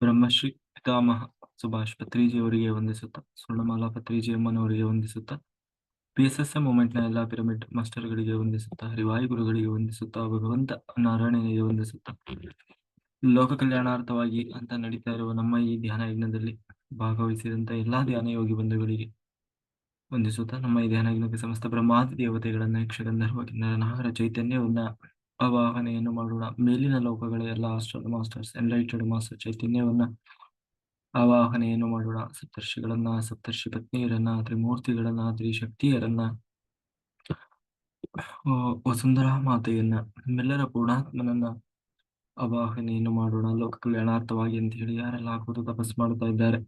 ಬ್ರಹ್ಮಶ್ರೀ ಪಿತಾಮಹ ಸುಭಾಷ್ ಪತ್ರಿಜಿಯವರಿಗೆ ವಂದಿಸುತ್ತಾ ಸ್ವರ್ಣಮಾಲಾ ಪತ್ರಿಜಿ ಅಮ್ಮನವರಿಗೆ ವಂದಿಸುತ್ತಾ ಪಿ ಎಸ್ ಎಸ್ ಎಂ ಮೂಮೆಂಟ್ನ ಎಲ್ಲಾ ಪಿರಮಿಡ್ ಮಾಸ್ಟರ್ಗಳಿಗೆ ವಂದಿಸುತ್ತಾ, ಹರಿವಾಯು ಗುರುಗಳಿಗೆ ವಂದಿಸುತ್ತಾ, ಭಗವಂತ ನಾರಾಯಣನಿಗೆ ವಂದಿಸುತ್ತಾ. ಲೋಕ ಕಲ್ಯಾಣಾರ್ಥವಾಗಿ ಅಂತ ನಡೀತಾ ಇರುವ ನಮ್ಮ ಈ ಧ್ಯಾನ ಯಜ್ಞದಲ್ಲಿ ಭಾಗವಹಿಸಿದಂತ ಎಲ್ಲಾ ಧ್ಯಾನ ಯೋಗಿ ಬಂಧುಗಳಿಗೆ ವಂದಿಸುತ್ತಾ, ನಮ್ಮ ಈ ಧ್ಯಾನ ಯಜ್ಞಕ್ಕೆ ಸಮಸ್ತ ಬ್ರಹ್ಮಾದಿ ದೇವತೆಗಳನ್ನ ಯಕ್ಷಗಂಧರ್ವ ಕಿನ್ನರ ನಾಗರ ಚೈತನ್ಯವನ್ನ ಆವಾಹನೆಯನ್ನು ಮಾಡೋಣ. ಮೇಲಿನ ಲೋಕಗಳ ಎಲ್ಲ ಆಸ್ಟ್ರಲ್ ಮಾಸ್ಟರ್ಸ್ ಎನ್ಲೈಟೆಡ್ ಮಾಸ್ಟರ್ ಚೈತನ್ಯವನ್ನ ಆವಾಹನೆಯನ್ನು ಮಾಡೋಣ. ಸಪ್ತರ್ಷಿಗಳನ್ನ, ಸಪ್ತರ್ಷಿ ಪತ್ನಿಯರನ್ನ, ತ್ರಿಮೂರ್ತಿಗಳನ್ನ, ತ್ರಿಶಕ್ತಿಯರನ್ನ ವಸುಂಧರಾ ಮಾತೆಯನ್ನ, ನಮ್ಮೆಲ್ಲರ ಪೂರ್ಣಾತ್ಮನನ್ನ ಆವಾಹನೆಯನ್ನು ಮಾಡೋಣ. ಲೋಕ ಕಲ್ಯಾಣಾರ್ಥವಾಗಿ ಅಂತ ಹೇಳಿ ಯಾರೆಲ್ಲ ಕೂತು ತಪಸ್ ಮಾಡ್ತಾ ಇದ್ದಾರೆ,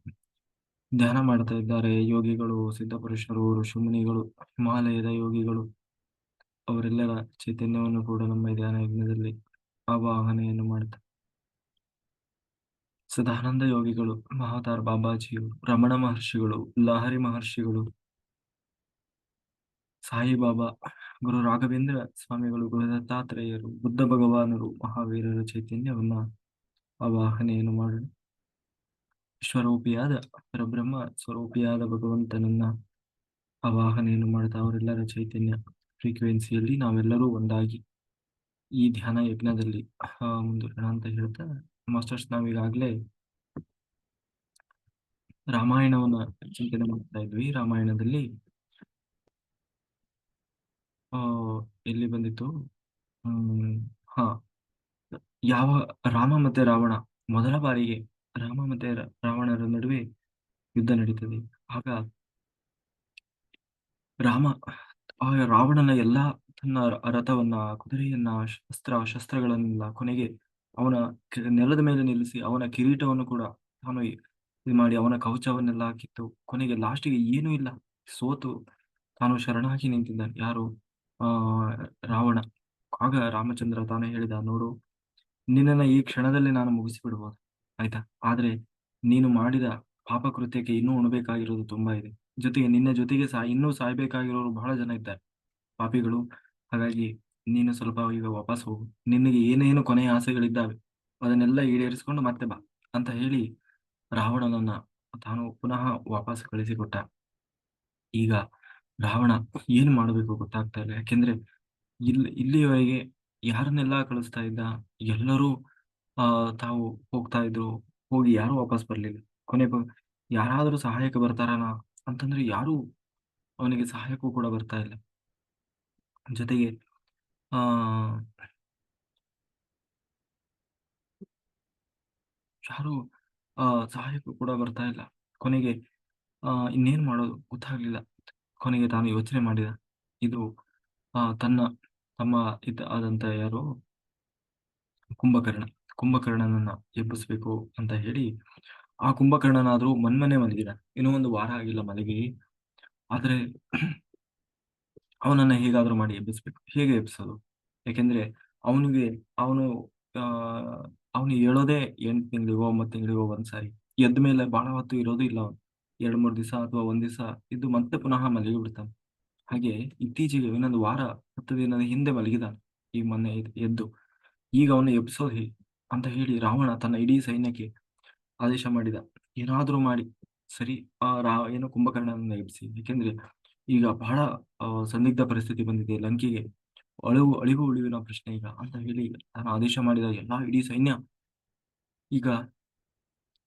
ಧ್ಯಾನ ಮಾಡ್ತಾ ಇದ್ದಾರೆ. ಯೋಗಿಗಳು, ಸಿದ್ಧಪುರುಷರು, ಋಷಿಮುನಿಗಳು, ಹಿಮಾಲಯದ ಯೋಗಿಗಳು ಅವರೆಲ್ಲರ ಚೈತನ್ಯವನ್ನು ಕೂಡ ನಮ್ಮ ಧ್ಯಾನ ಯಜ್ಞದಲ್ಲಿ ಆವಾಹನೆಯನ್ನು ಮಾಡ್ತಾರೆ. ಸದಾನಂದ ಯೋಗಿಗಳು, ಮಹಾತಾರ್ ಬಾಬಾಜಿಯು ರಮಣ ಮಹರ್ಷಿಗಳು, ಲಹರಿ ಮಹರ್ಷಿಗಳು ಸಾಯಿಬಾಬಾ ಗುರು ರಾಘವೇಂದ್ರ ಸ್ವಾಮಿಗಳು, ಗುರು ದತ್ತಾತ್ರೇಯರು, ಬುದ್ಧ ಭಗವಾನರು, ಮಹಾವೀರರ ಚೈತನ್ಯವನ್ನ ಆವಾಹನೆಯನ್ನು ಮಾಡೋಣ ಸ್ವರೂಪಿಯಾದ ಪರಬ್ರಹ್ಮ, ಸ್ವರೂಪಿಯಾದ ಭಗವಂತನನ್ನ ಆವಾಹನೆಯನ್ನು ಮಾಡುತ್ತಾ ಅವರೆಲ್ಲರ ಚೈತನ್ಯ ಫ್ರೀಕ್ವೆನ್ಸಿಯಲ್ಲಿ ನಾವೆಲ್ಲರೂ ಒಂದಾಗಿ ಈ ಧ್ಯಾನ ಯಜ್ಞದಲ್ಲಿ ಮುಂದುವರೋಣ ಅಂತ ಹೇಳ್ತಾ ಮಾಸ್ಟರ್ಸ್ ನಾವೀಗಾಗ್ಲೇ ರಾಮಾಯಣವನ್ನ ಚಿಂತನೆ ಮಾಡ್ತಾ ಇದ್ವಿ. ರಾಮಾಯಣದಲ್ಲಿ, ಆ, ಎಲ್ಲಿ ಬಂದಿತ್ತು? ಹ್ಮ್, ಹಾ, ಯಾವ ರಾಮ ಮತ್ತೆ ರಾವಣ, ಮೊದಲ ಬಾರಿಗೆ ರಾಮ ಮತ್ತೆ ರಾವಣರ ನಡುವೆ ಯುದ್ಧ ನಡೀತದೆ. ಆಗ ರಾಮ ಆ ರಾವಣನ ಎಲ್ಲಾ ತನ್ನ ರಥವನ್ನ, ಕುದುರೆಯನ್ನ ಶಸ್ತ್ರ ಶಸ್ತ್ರಗಳನ್ನೆಲ್ಲ ಕೊನೆಗೆ ಅವನ ನೆಲದ ಮೇಲೆ ನಿಲ್ಲಿಸಿ ಅವನ ಕಿರೀಟವನ್ನು ಕೂಡ ತಾನು ಇದು ಮಾಡಿ ಅವನ ಕವಚವನ್ನೆಲ್ಲ ಹಾಕಿತ್ತು. ಕೊನೆಗೆ ಲಾಸ್ಟಿಗೆ ಏನೂ ಇಲ್ಲ. ಸೋತು ತಾನು ಶರಣಾಗಿ ನಿಂತಿದ್ದಾನೆ. ಯಾರು? ಆ, ರಾವಣ. ಆಗ ರಾಮಚಂದ್ರ ತಾನೇ ಹೇಳಿದ, ನೋಡು, ನಿನ್ನನ್ನ ಈ ಕ್ಷಣದಲ್ಲಿ ನಾನು ಮುಗಿಸಿಬಿಡ್ಬೋದು. ಆಯ್ತಾ? ಆದ್ರೆ ನೀನು ಮಾಡಿದ ಪಾಪ ಕೃತ್ಯಕ್ಕೆ ಇನ್ನೂ ಉಣಬೇಕಾಗಿರೋದು ತುಂಬಾ ಇದೆ. ಜೊತೆಗೆ ನಿನ್ನ ಜೊತೆಗೆ ಸಹ ಇನ್ನೂ ಸಾಯ್ಬೇಕಾಗಿರೋರು ಬಹಳ ಜನ ಇದ್ದಾರೆ. ಪಾಪಿಗಳು, ಹಾಗಾಗಿ ನೀನು ಸ್ವಲ್ಪ ಈಗ ವಾಪಸ್ ಹೋಗು. ನಿನಗೆ ಏನೇನು ಕೊನೆಯ ಆಸೆಗಳಿದ್ದಾವೆ ಅದನ್ನೆಲ್ಲ ಈಡೇರಿಸಿಕೊಂಡು ಮತ್ತೆ ಬಾ ಅಂತ ಹೇಳಿ ರಾವಣನನ್ನ ತಾನು ಪುನಃ ವಾಪಸ್ ಕಳಿಸಿಕೊಟ್ಟ. ಈಗ ರಾವಣ ಏನು ಮಾಡಬೇಕು ಗೊತ್ತಾಗ್ತಾ ಇಲ್ಲ. ಯಾಕೆಂದ್ರೆ ಇಲ್ಲಿ ಇಲ್ಲಿಯವರೆಗೆ ಯಾರನ್ನೆಲ್ಲ ಕಳಿಸ್ತಾ ಇದ್ದ? ಎಲ್ಲರೂ, ಆ, ತಾವು ಹೋಗ್ತಾ ಇದ್ರು. ಹೋಗಿ ಯಾರು ವಾಪಸ್ ಬರ್ಲಿಲ್ಲ. ಕೊನೆ ಯಾರಾದರೂ ಸಹಾಯಕ್ಕೆ ಬರ್ತಾರನ? ಅಂತಂದ್ರೆ ಯಾರು ಅವನಿಗೆ ಸಹಾಯಕ್ಕೂ ಕೂಡ ಬರ್ತಾ ಇಲ್ಲ. ಜೊತೆಗೆ, ಆ, ಯಾರು, ಆ, ಸಹಾಯಕ್ಕೂ ಕೂಡ ಬರ್ತಾ ಇಲ್ಲ. ಕೊನೆಗೆ, ಆ, ಇನ್ನೇನ್ ಮಾಡೋದು ಗೊತ್ತಾಗ್ಲಿಲ್ಲ. ಕೊನೆಗೆ ತಾನು ಯೋಚನೆ ಮಾಡಿದ, ಇದು, ಆ, ತನ್ನ, ತಮ್ಮ ಇದ್ದ ಆದಂತ ಯಾರು, ಕುಂಭಕರ್ಣ, ಕುಂಭಕರ್ಣನನ್ನ ಎಬ್ಬಿಸ್ಬೇಕು ಅಂತ ಹೇಳಿ ಆ ಕುಂಭಕರ್ಣನಾದ್ರೂ ಮನ್ಮನೆ ಮಲಗಿದ. ಇನ್ನೂ ಒಂದು ವಾರ ಆಗಿಲ್ಲ ಮಲಗಿ. ಆದ್ರೆ ಅವನನ್ನ ಹೇಗಾದ್ರೂ ಮಾಡಿ ಎಬ್ಬಿಸ್ಬೇಕು ಹೇಗೆ ಎಬ್ಬಿಸೋದು? ಯಾಕೆಂದ್ರೆ ಅವನಿಗೆ, ಅವನು, ಆ, ಅವನು ಹೇಳೋದೇ ಎಂಟು ತಿಂಗಳಿಗೋ, ಒಂಬತ್ತು ತಿಂಗಳಿಗೋ ಒಂದ್ಸಾರಿ ಎದ್ದ ಮೇಲೆ ಬಹಳ ಹೊತ್ತು ಇರೋದು ಇಲ್ಲ ಅವನು. ಎರಡ್, ಮೂರ್ ದಿವಸ ಅಥವಾ ಒಂದ್ ದಿವಸ ಇದ್ದು ಮತ್ತೆ ಪುನಃ ಮಲಗಿ ಬಿಡ್ತಾನೆ. ಹಾಗೆ ಇತ್ತೀಚೆಗೆ ಇನ್ನೊಂದು ವಾರ, ಹತ್ತು ದಿನದ ಹಿಂದೆ ಮಲಗಿದಾನೆ ಈ ಮೊನ್ನೆ ಎದ್- ಎದ್ದು. ಈಗ ಅವನು ಎಬ್ಸೋದು ಹೇಗೆ ಅಂತ ಹೇಳಿ ರಾವಣ ತನ್ನ ಇಡೀ ಸೈನ್ಯಕ್ಕೆ ಆದೇಶ ಮಾಡಿದ. ಏನಾದ್ರೂ ಮಾಡಿ. ಸರಿ ರಾ, ಏನೋ ಕುಂಭಕರ್ಣನ ಎಬ್ಬಿಸಿ ಯಾಕೆಂದ್ರೆ ಈಗ ಬಹಳ ಸಂದಿಗ್ಧ ಪರಿಸ್ಥಿತಿ ಬಂದಿದೆ ಲಂಕೆಗೆ. ಅಳಿವು ಅಳಿವು ಉಳಿವಿನ ಪ್ರಶ್ನೆ ಈಗ ಅಂತ ಹೇಳಿ ತಾನು ಆದೇಶ ಮಾಡಿದ ಎಲ್ಲಾ ಇಡೀ ಸೈನ್ಯ ಈಗ,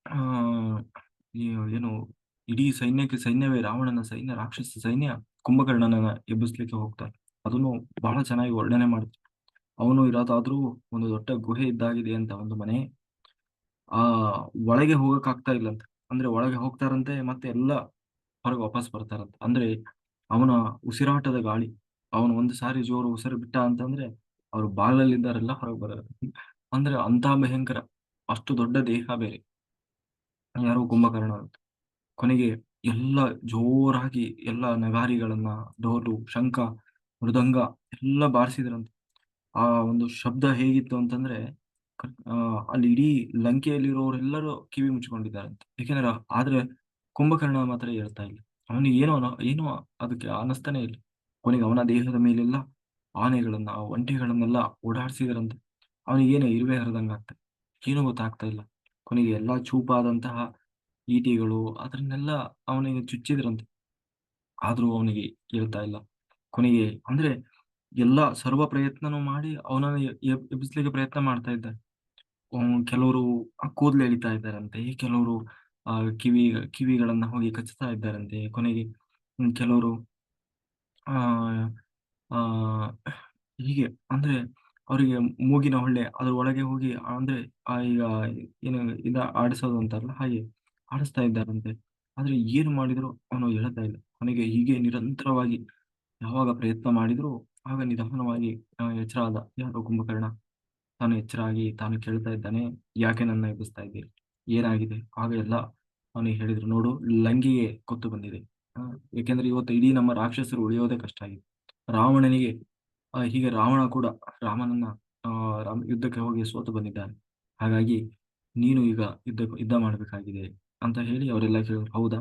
ಆ ಏನು ಇಡೀ ಸೈನ್ಯಕ್ಕೆ ಸೈನ್ಯವೇ ರಾವಣನ ಸೈನ್ಯ, ರಾಕ್ಷಸ ಸೈನ್ಯ ಕುಂಭಕರ್ಣನ ಎಬ್ಬಿಸ್ಲಿಕ್ಕೆ ಹೋಗ್ತಾರೆ ಅದನ್ನು ಬಹಳ ಚೆನ್ನಾಗಿ ವರ್ಣನೆ ಮಾಡುತ್ತೆ. ಅವನು ಇರೋದಾದ್ರೂ ಒಂದು ದೊಡ್ಡ ಗುಹೆ ಇದ್ದಾಗಿದೆ ಅಂತ ಒಂದು ಮನೆ ಆ, ಒಳಗೆ ಹೋಗಕ್ ಆಗ್ತಾ ಇಲ್ಲ ಅಂತ. ಅಂದ್ರೆ ಒಳಗೆ ಹೋಗ್ತಾರಂತೆ ಮತ್ತೆ ಎಲ್ಲ ಹೊರಗೆ ವಾಪಸ್ ಬರ್ತಾರಂತೆ. ಅಂದ್ರೆ ಅವನ ಉಸಿರಾಟದ ಗಾಳಿ, ಅವನು ಒಂದು ಸಾರಿ ಜೋರು ಉಸಿರು ಬಿಟ್ಟ ಅಂತಂದ್ರೆ ಅವ್ರು ಬಾಳಲ್ಲಿದ್ದಾರೆಲ್ಲ ಹೊರಗೆ ಬರ ಅಂದ್ರೆ ಅಂತ ಭಯಂಕರ, ಅಷ್ಟು ದೊಡ್ಡ ದೇಹ ಬೇರೆ. ಯಾರೋ ಕುಂಭಕರ್ಣ ಅಂತ. ಕೊನೆಗೆ ಎಲ್ಲ ಜೋರಾಗಿ ಎಲ್ಲ ನಗಾರಿಗಳನ್ನ, ಡೋಲು, ಶಂಖ, ಮೃದಂಗ ಎಲ್ಲ ಬಾರಿಸಿದ್ರಂತೆ. ಆ ಒಂದು ಶಬ್ದ ಹೇಗಿತ್ತು ಅಂತಂದ್ರೆ ಅಲ್ಲಿ ಇಡೀ ಲಂಕೆಯಲ್ಲಿರೋರೆಲ್ಲರೂ ಕಿವಿ ಮುಚ್ಕೊಂಡಿದ್ದಾರಂತೆ ಯಾಕೆಂದ್ರೆ ಆದ್ರೆ ಕುಂಭಕರ್ಣ ಮಾತ್ರ ಹೇಳ್ತಾ ಇಲ್ಲ. ಅವನಿಗೆ ಏನೋ ಏನೋ ಅದಕ್ಕೆ ಅನಸ್ತಾನೆ ಇಲ್ಲ. ಕೊನೆಗೆ ಅವನ ದೇಹದ ಮೇಲೆಲ್ಲ ಆನೆಗಳನ್ನ, ಒಂಟೆಗಳನ್ನೆಲ್ಲ ಓಡಾಡ್ಸಿದ್ರಂತೆ. ಏನೋ ಇರುವೆ ಹರಿದಂಗ ಆಗ್ತದೆ ಏನೂ ಗೊತ್ತಾಗ್ತಾ ಇಲ್ಲ. ಕೊನೆಗೆ ಎಲ್ಲಾ ಚೂಪಾದಂತಹ ಈಟಿಗಳು ಅದನ್ನೆಲ್ಲ ಅವನಿಗೆ ಚುಚ್ಚಿದ್ರಂತೆ. ಆದ್ರೂ ಅವನಿಗೆ ಹೇಳ್ತಾ ಇಲ್ಲ. ಕೊನೆಗೆ ಅಂದ್ರೆ ಎಲ್ಲ ಸರ್ವ ಪ್ರಯತ್ನನೂ ಮಾಡಿ ಅವನನ್ನು ಎಬ್ಬಿಸ್ಲಿಕ್ಕೆ ಪ್ರಯತ್ನ ಮಾಡ್ತಾ ಇದ್ದಾರೆ. ಅವ್ನು ಕೆಲವರು ಕೂದಲು ಎಳಿತಾ ಇದ್ದಾರಂತೆ, ಕೆಲವರು ಕಿವಿ, ಕಿವಿಗಳನ್ನ ಹೋಗಿ ಕಚ್ಚುತ್ತಾ ಇದ್ದಾರಂತೆ ಕೊನೆಗೆ. ಕೆಲವರು, ಆ ಹೀಗೆ ಅಂದ್ರೆ ಅವರಿಗೆ ಮೂಗಿನ ಹೊಳ್ಳೆ ಅದ್ರ ಒಳಗೆ ಹೋಗಿ ಅಂದ್ರೆ ಈಗ ಏನು ಇದ ಆಡಿಸೋದು ಅಂತಾರಲ್ಲ ಹಾಗೆ ಆಡಿಸ್ತಾ ಇದ್ದಾರಂತೆ. ಆದ್ರೆ ಏನು ಮಾಡಿದ್ರು ಅವನು ಹೇಳ್ತಾ ಇಲ್ಲ. ಕೊನೆಗೆ ಹೀಗೆ ನಿರಂತರವಾಗಿ ಯಾವಾಗ ಪ್ರಯತ್ನ ಮಾಡಿದ್ರು ಆಗ ನಿಧಾನವಾಗಿ ಎಚ್ಚರಾದ ಯಾರೋ ಕುಂಭಕರ್ಣ? ತಾನು ಎಚ್ಚರಾಗಿ ತಾನು ಕೇಳ್ತಾ ಇದ್ದಾನೆ, ಯಾಕೆ ನನ್ನ ಎಬ್ಬಿಸ್ತಾ ಇದ್ದೀರಿ? ಏನಾಗಿದೆ? ಆಗ ಎಲ್ಲ ಅವನಿಗೆ ಹೇಳಿದ್ರು, ನೋಡು, ಲಂಗಿಗೆ ಕೊತ್ತು ಬಂದಿದೆ. ಏಕೆಂದ್ರೆ ಇವತ್ತು ಇಡೀ ನಮ್ಮ ರಾಕ್ಷಸರು ಉಳಿಯೋದೇ ಕಷ್ಟ ಆಗಿದೆ. ರಾವಣನಿಗೆ ಹೀಗೆ ರಾವಣ ಕೂಡ ರಾಮನನ್ನ ರಾಮ ಯುದ್ಧಕ್ಕೆ ಹೋಗಿ ಸೋತು ಬಂದಿದ್ದಾನೆ. ಹಾಗಾಗಿ ನೀನು ಈಗ ಯುದ್ಧ ಯುದ್ಧ ಮಾಡಬೇಕಾಗಿದೆ ಅಂತ ಹೇಳಿ ಅವರೆಲ್ಲ ಕೇಳಿದ್ರು. ಹೌದಾ?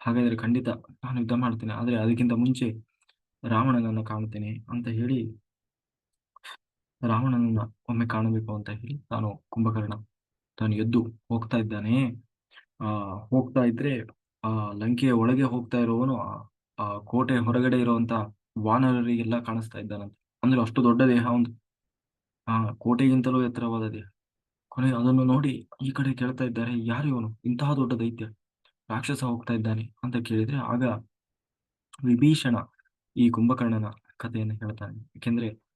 ಹಾಗಾದ್ರೆ ಖಂಡಿತ ನಾನು ಯುದ್ಧ ಮಾಡ್ತೇನೆ, ಆದ್ರೆ ಅದಕ್ಕಿಂತ ಮುಂಚೆ ರಾವಣನನ್ನು ಕಾಣ್ತೇನೆ ಅಂತ ಹೇಳಿ ರಾವಣನನ್ನ ಒಮ್ಮೆ ಕಾಣಬೇಕು ಅಂತ ಹೇಳಿ ತಾನು ಕುಂಭಕರ್ಣ ತಾನು ಎದ್ದು ಹೋಗ್ತಾ ಇದ್ದಾನೆ. ಆ, ಹೋಗ್ತಾ ಇದ್ರೆ ಆ ಲಂಕೆಯ ಒಳಗೆ ಹೋಗ್ತಾ ಇರೋವನು ಆ ಕೋಟೆ ಹೊರಗಡೆ ಇರುವಂತ ವಾನರರಿಗೆಲ್ಲ ಕಾಣಿಸ್ತಾ ಇದ್ದಾನಂತೆ. ಅಂದ್ರೆ ಅಷ್ಟು ದೊಡ್ಡ ದೇಹ ಒಂದು. ಆ ಕೋಟೆಗಿಂತಲೂ ಎತ್ತರವಾದ ದೇಹ. ಕೊನೆ ಅದನ್ನು ನೋಡಿ ಈ ಕಡೆ ಕೇಳ್ತಾ ಇದ್ದಾರೆ, ಯಾರು ಇವನು? ಇಂತಹ ದೊಡ್ಡ ದೈತ್ಯ. ರಾಕ್ಷಸ ಹೋಗ್ತಾ ಇದ್ದಾನೆ ಅಂತ ಕೇಳಿದ್ರೆ ಆಗ ವಿಭೀಷಣ ಈ ಕುಂಭಕರ್ಣನ ಕಥೆಯನ್ನು ಹೇಳ್ತಾನೆ. ಯಾಕೆಂದ್ರೆ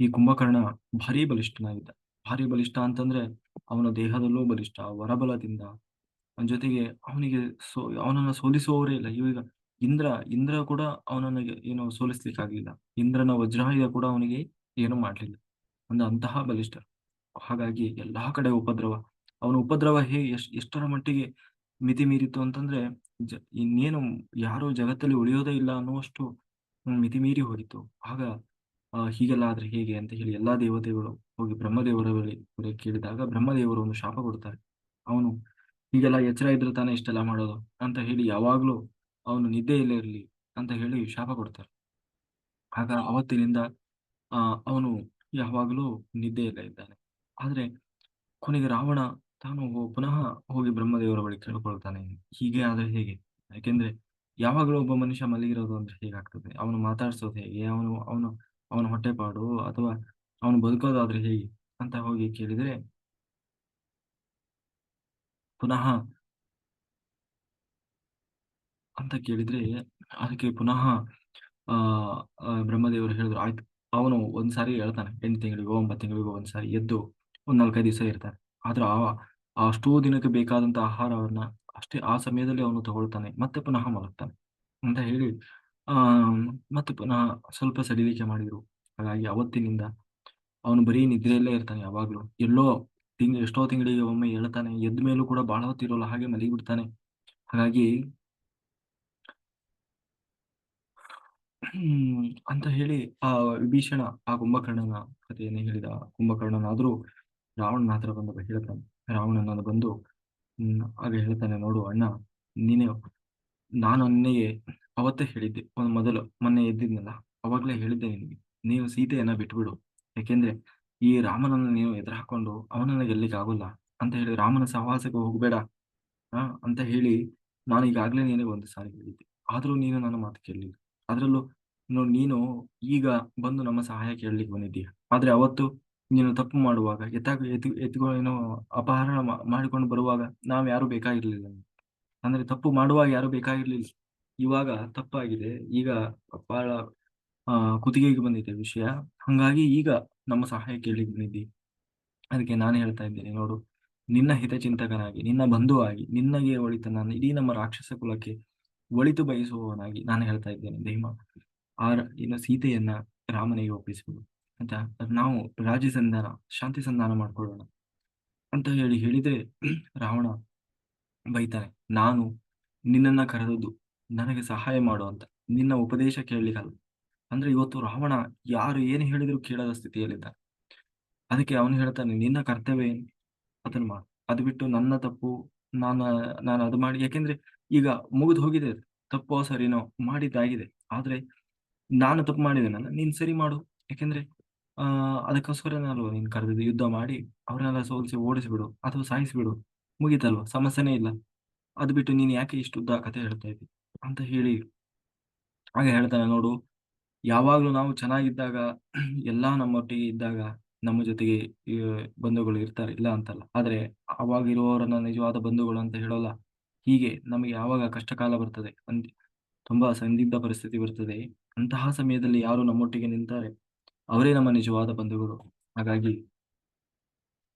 ಈ ಕುಂಭಕರ್ಣ ಭಾರಿ ಬಲಿಷ್ಠನಾಗಿದ್ದ. ಭಾರಿ ಬಲಿಷ್ಠ ಅಂತಂದ್ರೆ ಅವನ ದೇಹದಲ್ಲೂ ಬಲಿಷ್ಠ, ವರಬಲದಿಂದ. ಅವನ ಜೊತೆಗೆ ಅವನಿಗೆ ಸೋ, ಅವನನ್ನ ಸೋಲಿಸುವವರೇ ಇಲ್ಲ. ಈಗ ಇಂದ್ರ ಇಂದ್ರ ಕೂಡ ಅವನನ್ನ ಏನು ಸೋಲಿಸ್ಲಿಕ್ಕಾಗ್ಲಿಲ್ಲ. ಇಂದ್ರನ ವಜ್ರಾಯುಧ ಕೂಡ ಅವನಿಗೆ ಏನು ಮಾಡ್ಲಿಲ್ಲ. ಒಂದು ಅಂತಹ ಬಲಿಷ್ಠ. ಹಾಗಾಗಿ ಎಲ್ಲಾ ಕಡೆ ಉಪದ್ರವ. ಅವನ ಉಪದ್ರವ ಹೇ, ಎಷ್ಟ್, ಎಷ್ಟರ ಮಟ್ಟಿಗೆ ಮಿತಿ ಮೀರಿತು ಅಂತಂದ್ರೆ ಜ, ಇನ್ನೇನು ಯಾರು ಜಗತ್ತಲ್ಲಿ ಉಳಿಯೋದೇ ಇಲ್ಲ ಅನ್ನುವಷ್ಟು ಮಿತಿ ಮೀರಿ ಹೋಗಿತ್ತು. ಆಗ ಹೀಗೆಲ್ಲ ಆದ್ರೆ ಹೇಗೆ ಅಂತ ಹೇಳಿ ಎಲ್ಲಾ ದೇವತೆಗಳು ಹೋಗಿ ಬ್ರಹ್ಮದೇವರ ಬಳಿ ಕೇಳಿದಾಗ ಬ್ರಹ್ಮದೇವರು ಒಂದು ಶಾಪ ಕೊಡ್ತಾರೆ. ಅವನು, ಹೀಗೆಲ್ಲ ಎಚ್ಚರ ಇದ್ರೆ ತಾನೇ ಇಷ್ಟೆಲ್ಲ ಮಾಡೋದು? ಅಂತ ಹೇಳಿ ಯಾವಾಗ್ಲೂ ಅವನು ನಿದ್ದೆಯಲ್ಲೇ ಇರಲಿ ಅಂತ ಹೇಳಿ ಶಾಪ ಕೊಡ್ತಾರೆ. ಆಗ ಅವತ್ತಿನಿಂದ, ಆ, ಅವನು ಯಾವಾಗಲೂ ನಿದ್ದೆಯಲ್ಲೇ ಇದ್ದಾನೆ. ಆದ್ರೆ ಕೊನೆಗೆ ರಾವಣ ತಾನು ಪುನಃ ಹೋಗಿ ಬ್ರಹ್ಮದೇವರ ಬಳಿ ಕೇಳ್ಕೊಳ್ತಾನೆ. ಹೀಗೆ ಆದ್ರೆ ಹೇಗೆ? ಯಾಕೆಂದ್ರೆ ಯಾವಾಗಲೂ ಒಬ್ಬ ಮನುಷ್ಯ ಮಲಗಿರೋದು ಅಂದ್ರೆ ಹೇಗಾಗ್ತದೆ? ಅವನು ಮಾತಾಡ್ಸೋದು ಹೇಗೆ? ಅವನು ಅವನು ಅವನ ಹೊಟ್ಟೆಪಾಡು ಅಥವಾ ಅವನು ಬದುಕೋದಾದ್ರೆ ಹೇಗೆ ಅಂತ ಹೋಗಿ ಕೇಳಿದ್ರೆ, ಪುನಃ ಅಂತ ಕೇಳಿದ್ರೆ ಅದಕ್ಕೆ ಪುನಃ, ಆ ಬ್ರಹ್ಮದೇವರು ಹೇಳಿದ್ರು, ಆಯ್ತು, ಅವನು ಒಂದ್ಸಾರಿ ಹೇಳ್ತಾನೆ, ಎಂಟು ತಿಂಗಳಿಗೋ, ಒಂಬತ್ತು ತಿಂಗಳಿಗೋ ಒಂದ್ಸಾರಿ ಎದ್ದು ಒಂದ್ ನಾಲ್ಕೈದು ದಿವಸ ಇರ್ತಾನೆ. ಆದ್ರೆ ಆ, ಅಷ್ಟೋ ದಿನಕ್ಕೆ ಬೇಕಾದಂತ ಆಹಾರವನ್ನ ಅಷ್ಟೇ ಆ ಸಮಯದಲ್ಲಿ ಅವನು ತಗೊಳ್ತಾನೆ, ಮತ್ತೆ ಪುನಃ ಮಲಗ್ತಾನೆ. ಅಂತ ಹೇಳಿ ಮತ್ತೆ ಪುನಃ ಸ್ವಲ್ಪ ಸಡಿಲಿಕೆ ಮಾಡಿದ್ರು. ಹಾಗಾಗಿ ಅವತ್ತಿನಿಂದ ಅವನು ಬರೀ ನಿದ್ರೆಯಲ್ಲೇ ಇರ್ತಾನೆ ಯಾವಾಗ್ಲೂ. ಎಲ್ಲೋ ತಿಂಗ್, ಎಷ್ಟೋ ತಿಂಗಳಿಗೆ ಒಮ್ಮೆ ಹೇಳ್ತಾನೆ, ಎದ್ದ ಮೇಲೂ ಕೂಡ ಬಹಳ ಹೊತ್ತಿರೋಲ್ಲ ಹಾಗೆ ಮಲಗಿ ಬಿಡ್ತಾನೆ ಹಾಗಾಗಿ ಅಂತ ಹೇಳಿ ಆ ವಿಭೀಷಣ, ಆ ಕುಂಭಕರ್ಣನ ಕಥೆಯನ್ನು ಹೇಳಿದ ಕುಂಭಕರ್ಣನಾದ್ರೂ ರಾವಣನ ಹತ್ರ ಬಂದು ಹೇಳ್ತಾನೆ. ರಾವಣನನ್ನು ಬಂದು ಆಗ ಹೇಳ್ತಾನೆ, ನೋಡು ಅಣ್ಣ, ನೀನೇ, ನಾನು ನಿನಗೆ ಅವತ್ತೇ ಹೇಳಿದ್ದೆ. ಒಂದು ಮೊದಲು ಮೊನ್ನೆ ಎದ್ದಿದ್ನಲ್ಲ, ಅವಾಗ್ಲೇ ಹೇಳಿದ್ದೆ ನಿನಗೆ. ನೀವು ಸೀತೆಯನ್ನ ಬಿಟ್ಬಿಡು. ಯಾಕೆಂದ್ರೆ ಈ ರಾಮನನ್ನ ನೀನು ಎದುರು ಹಾಕೊಂಡು ಅವನನ್ನ ಗೆಲ್ಲಿಕ್ಕೆ ಆಗೋಲ್ಲ ಅಂತ ಹೇಳಿ ರಾಮನ ಸಹವಾಸಕ್ಕೆ ಹೋಗ್ಬೇಡ, ಆ, ಅಂತ ಹೇಳಿ ನಾನು ಈಗಾಗ್ಲೇ ನಿನಗೆ ಒಂದು ಸಾರಿ ಹೇಳಿದ್ದೆ. ಆದ್ರೂ ನೀನು ನನ್ನ ಮಾತು ಕೇಳಲಿಲ್ಲ. ಅದರಲ್ಲೂ ನೀನು ಈಗ ಬಂದು ನಮ್ಮ ಸಹಾಯ ಕೇಳಲಿಕ್ಕೆ ಬಂದಿದ್ದೀಯ. ಆದ್ರೆ ಅವತ್ತು ನೀನು ತಪ್ಪು ಮಾಡುವಾಗ, ಎತ್ತಾಗ, ಎತ್ತು ಎತ್ತುಗಳು ಏನೋ ಅಪಹರಣ ಮಾಡಿಕೊಂಡು ಬರುವಾಗ ನಾವ್ ಯಾರು ಬೇಕಾಗಿರ್ಲಿಲ್ಲ. ಅಂದ್ರೆ ತಪ್ಪು ಮಾಡುವಾಗ ಯಾರು ಬೇಕಾಗಿರ್ಲಿಲ್ಲ. ಇವಾಗ ತಪ್ಪಾಗಿದೆ ಈಗ ಬಹಳ ಕುತ್ತಿಗೆಗೆ ಬಂದಿದೆ ವಿಷಯ. ಹಂಗಾಗಿ ಈಗ ನಮ್ಮ ಸಹಾಯ ಕೇಳಿ ಬಂದಿದ್ದಿ. ಅದಕ್ಕೆ ನಾನು ಹೇಳ್ತಾ ಇದ್ದೇನೆ, ನೋಡು. ನಿನ್ನ ಹಿತಚಿಂತಕನಾಗಿ, ನಿನ್ನ ಬಂಧುವಾಗಿ, ನಿನ್ನಗೆ ಒಳಿತ ನಾನು ಇಡೀ ನಮ್ಮ ರಾಕ್ಷಸ ಕುಲಕ್ಕೆ ಒಳಿತು ಬಯಸುವವನಾಗಿ ನಾನು ಹೇಳ್ತಾ ಇದ್ದೇನೆ ದೈಮ ಆ ಇನ್ನು ಸೀತೆಯನ್ನ ರಾಮನಿಗೆ ಒಪ್ಪಿಸುವುದು ಅಂತ ನಾವು ರಾಜಸಂಧಾನ ಶಾಂತಿ ಸಂಧಾನ ಮಾಡ್ಕೊಳ್ಳೋಣ. ಅಂತ ಹೇಳಿ ಹೇಳಿದ್ರೆ ರಾವಣ ಬೈತಾನೆ, ನಾನು ನಿನ್ನನ್ನ ಕರೆದದ್ದು ನನಗೆ ಸಹಾಯ ಮಾಡು ಅಂತ. ನಿನ್ನ ಉಪದೇಶ ಕೇಳಲಿಕ್ಕಲ್ಲ. ಅಂದ್ರೆ ಇವತ್ತು ರಾವಣ ಯಾರು ಏನು ಹೇಳಿದ್ರು ಕೇಳದ ಸ್ಥಿತಿಯಲ್ಲಿದ್ದ. ಅದಕ್ಕೆ ಅವನು ಹೇಳ್ತಾನೆ, ನಿನ್ನ ಕರ್ತವ್ಯ ಏನು? ಅದನ್ನ ಮಾಡು. ಅದು ಬಿಟ್ಟು ನನ್ನ ತಪ್ಪು, ನಾನು ನಾನು ಅದು ಮಾಡಿ. ಯಾಕೆಂದ್ರೆ ಈಗ ಮುಗಿದು ಹೋಗಿದೆ ತಪ್ಪು ಸರಿನೋ ಮಾಡಿದ್ದಾಗಿದೆ. ಆದ್ರೆ ನಾನು ತಪ್ಪು ಮಾಡಿದ್ದೇನಲ್ಲ ನೀನ್ ಸರಿ ಮಾಡು. ಯಾಕೆಂದ್ರೆ, ಆ ಅದಕ್ಕೋಸ್ಕರ ಅಲ್ವಾ ನೀನ್ ಕರೆದಿದ್ದು? ಯುದ್ಧ ಮಾಡಿ ಅವ್ರನ್ನೆಲ್ಲ ಸೋಲಿಸಿ ಓಡಿಸ್ಬಿಡು ಅಥವಾ ಸಾಯಿಸ್ಬಿಡು. ಮುಗೀತಲ್ವಾ? ಸಮಸ್ಯೆನೇ ಇಲ್ಲ. ಅದು ಬಿಟ್ಟು ನೀನ್ ಯಾಕೆ ಇಷ್ಟು ಉದ್ದ ಕಥೆ ಹೇಳ್ತಾ ಇದ್ದಿ? ಅಂತ ಹೇಳಿ ಹಾಗೆ ಹೇಳ್ತಾನೆ, ನೋಡು, ಯಾವಾಗಲೂ ನಾವು ಚೆನ್ನಾಗಿದ್ದಾಗ, ಎಲ್ಲ ನಮ್ಮೊಟ್ಟಿಗೆ ಇದ್ದಾಗ ನಮ್ಮ ಜೊತೆಗೆ ಬಂಧುಗಳು ಇರ್ತಾರೆ, ಇಲ್ಲ ಅಂತಲ್ಲ. ಆದ್ರೆ ಅವಾಗಿರುವವರನ್ನ ನಿಜವಾದ ಬಂಧುಗಳು ಅಂತ ಹೇಳೋಲ್ಲ. ಹೀಗೆ ನಮಗೆ ಯಾವಾಗ ಕಷ್ಟ ಕಾಲ ಬರ್ತದೆ ತುಂಬಾ ಸಂದಿಗ್ಧ ಪರಿಸ್ಥಿತಿ ಬರ್ತದೆ. ಅಂತಹ ಸಮಯದಲ್ಲಿ ಯಾರು ನಮ್ಮೊಟ್ಟಿಗೆ ನಿಂತಾರೆ? ಅವರೇ ನಮ್ಮ ನಿಜವಾದ ಬಂಧುಗಳು. ಹಾಗಾಗಿ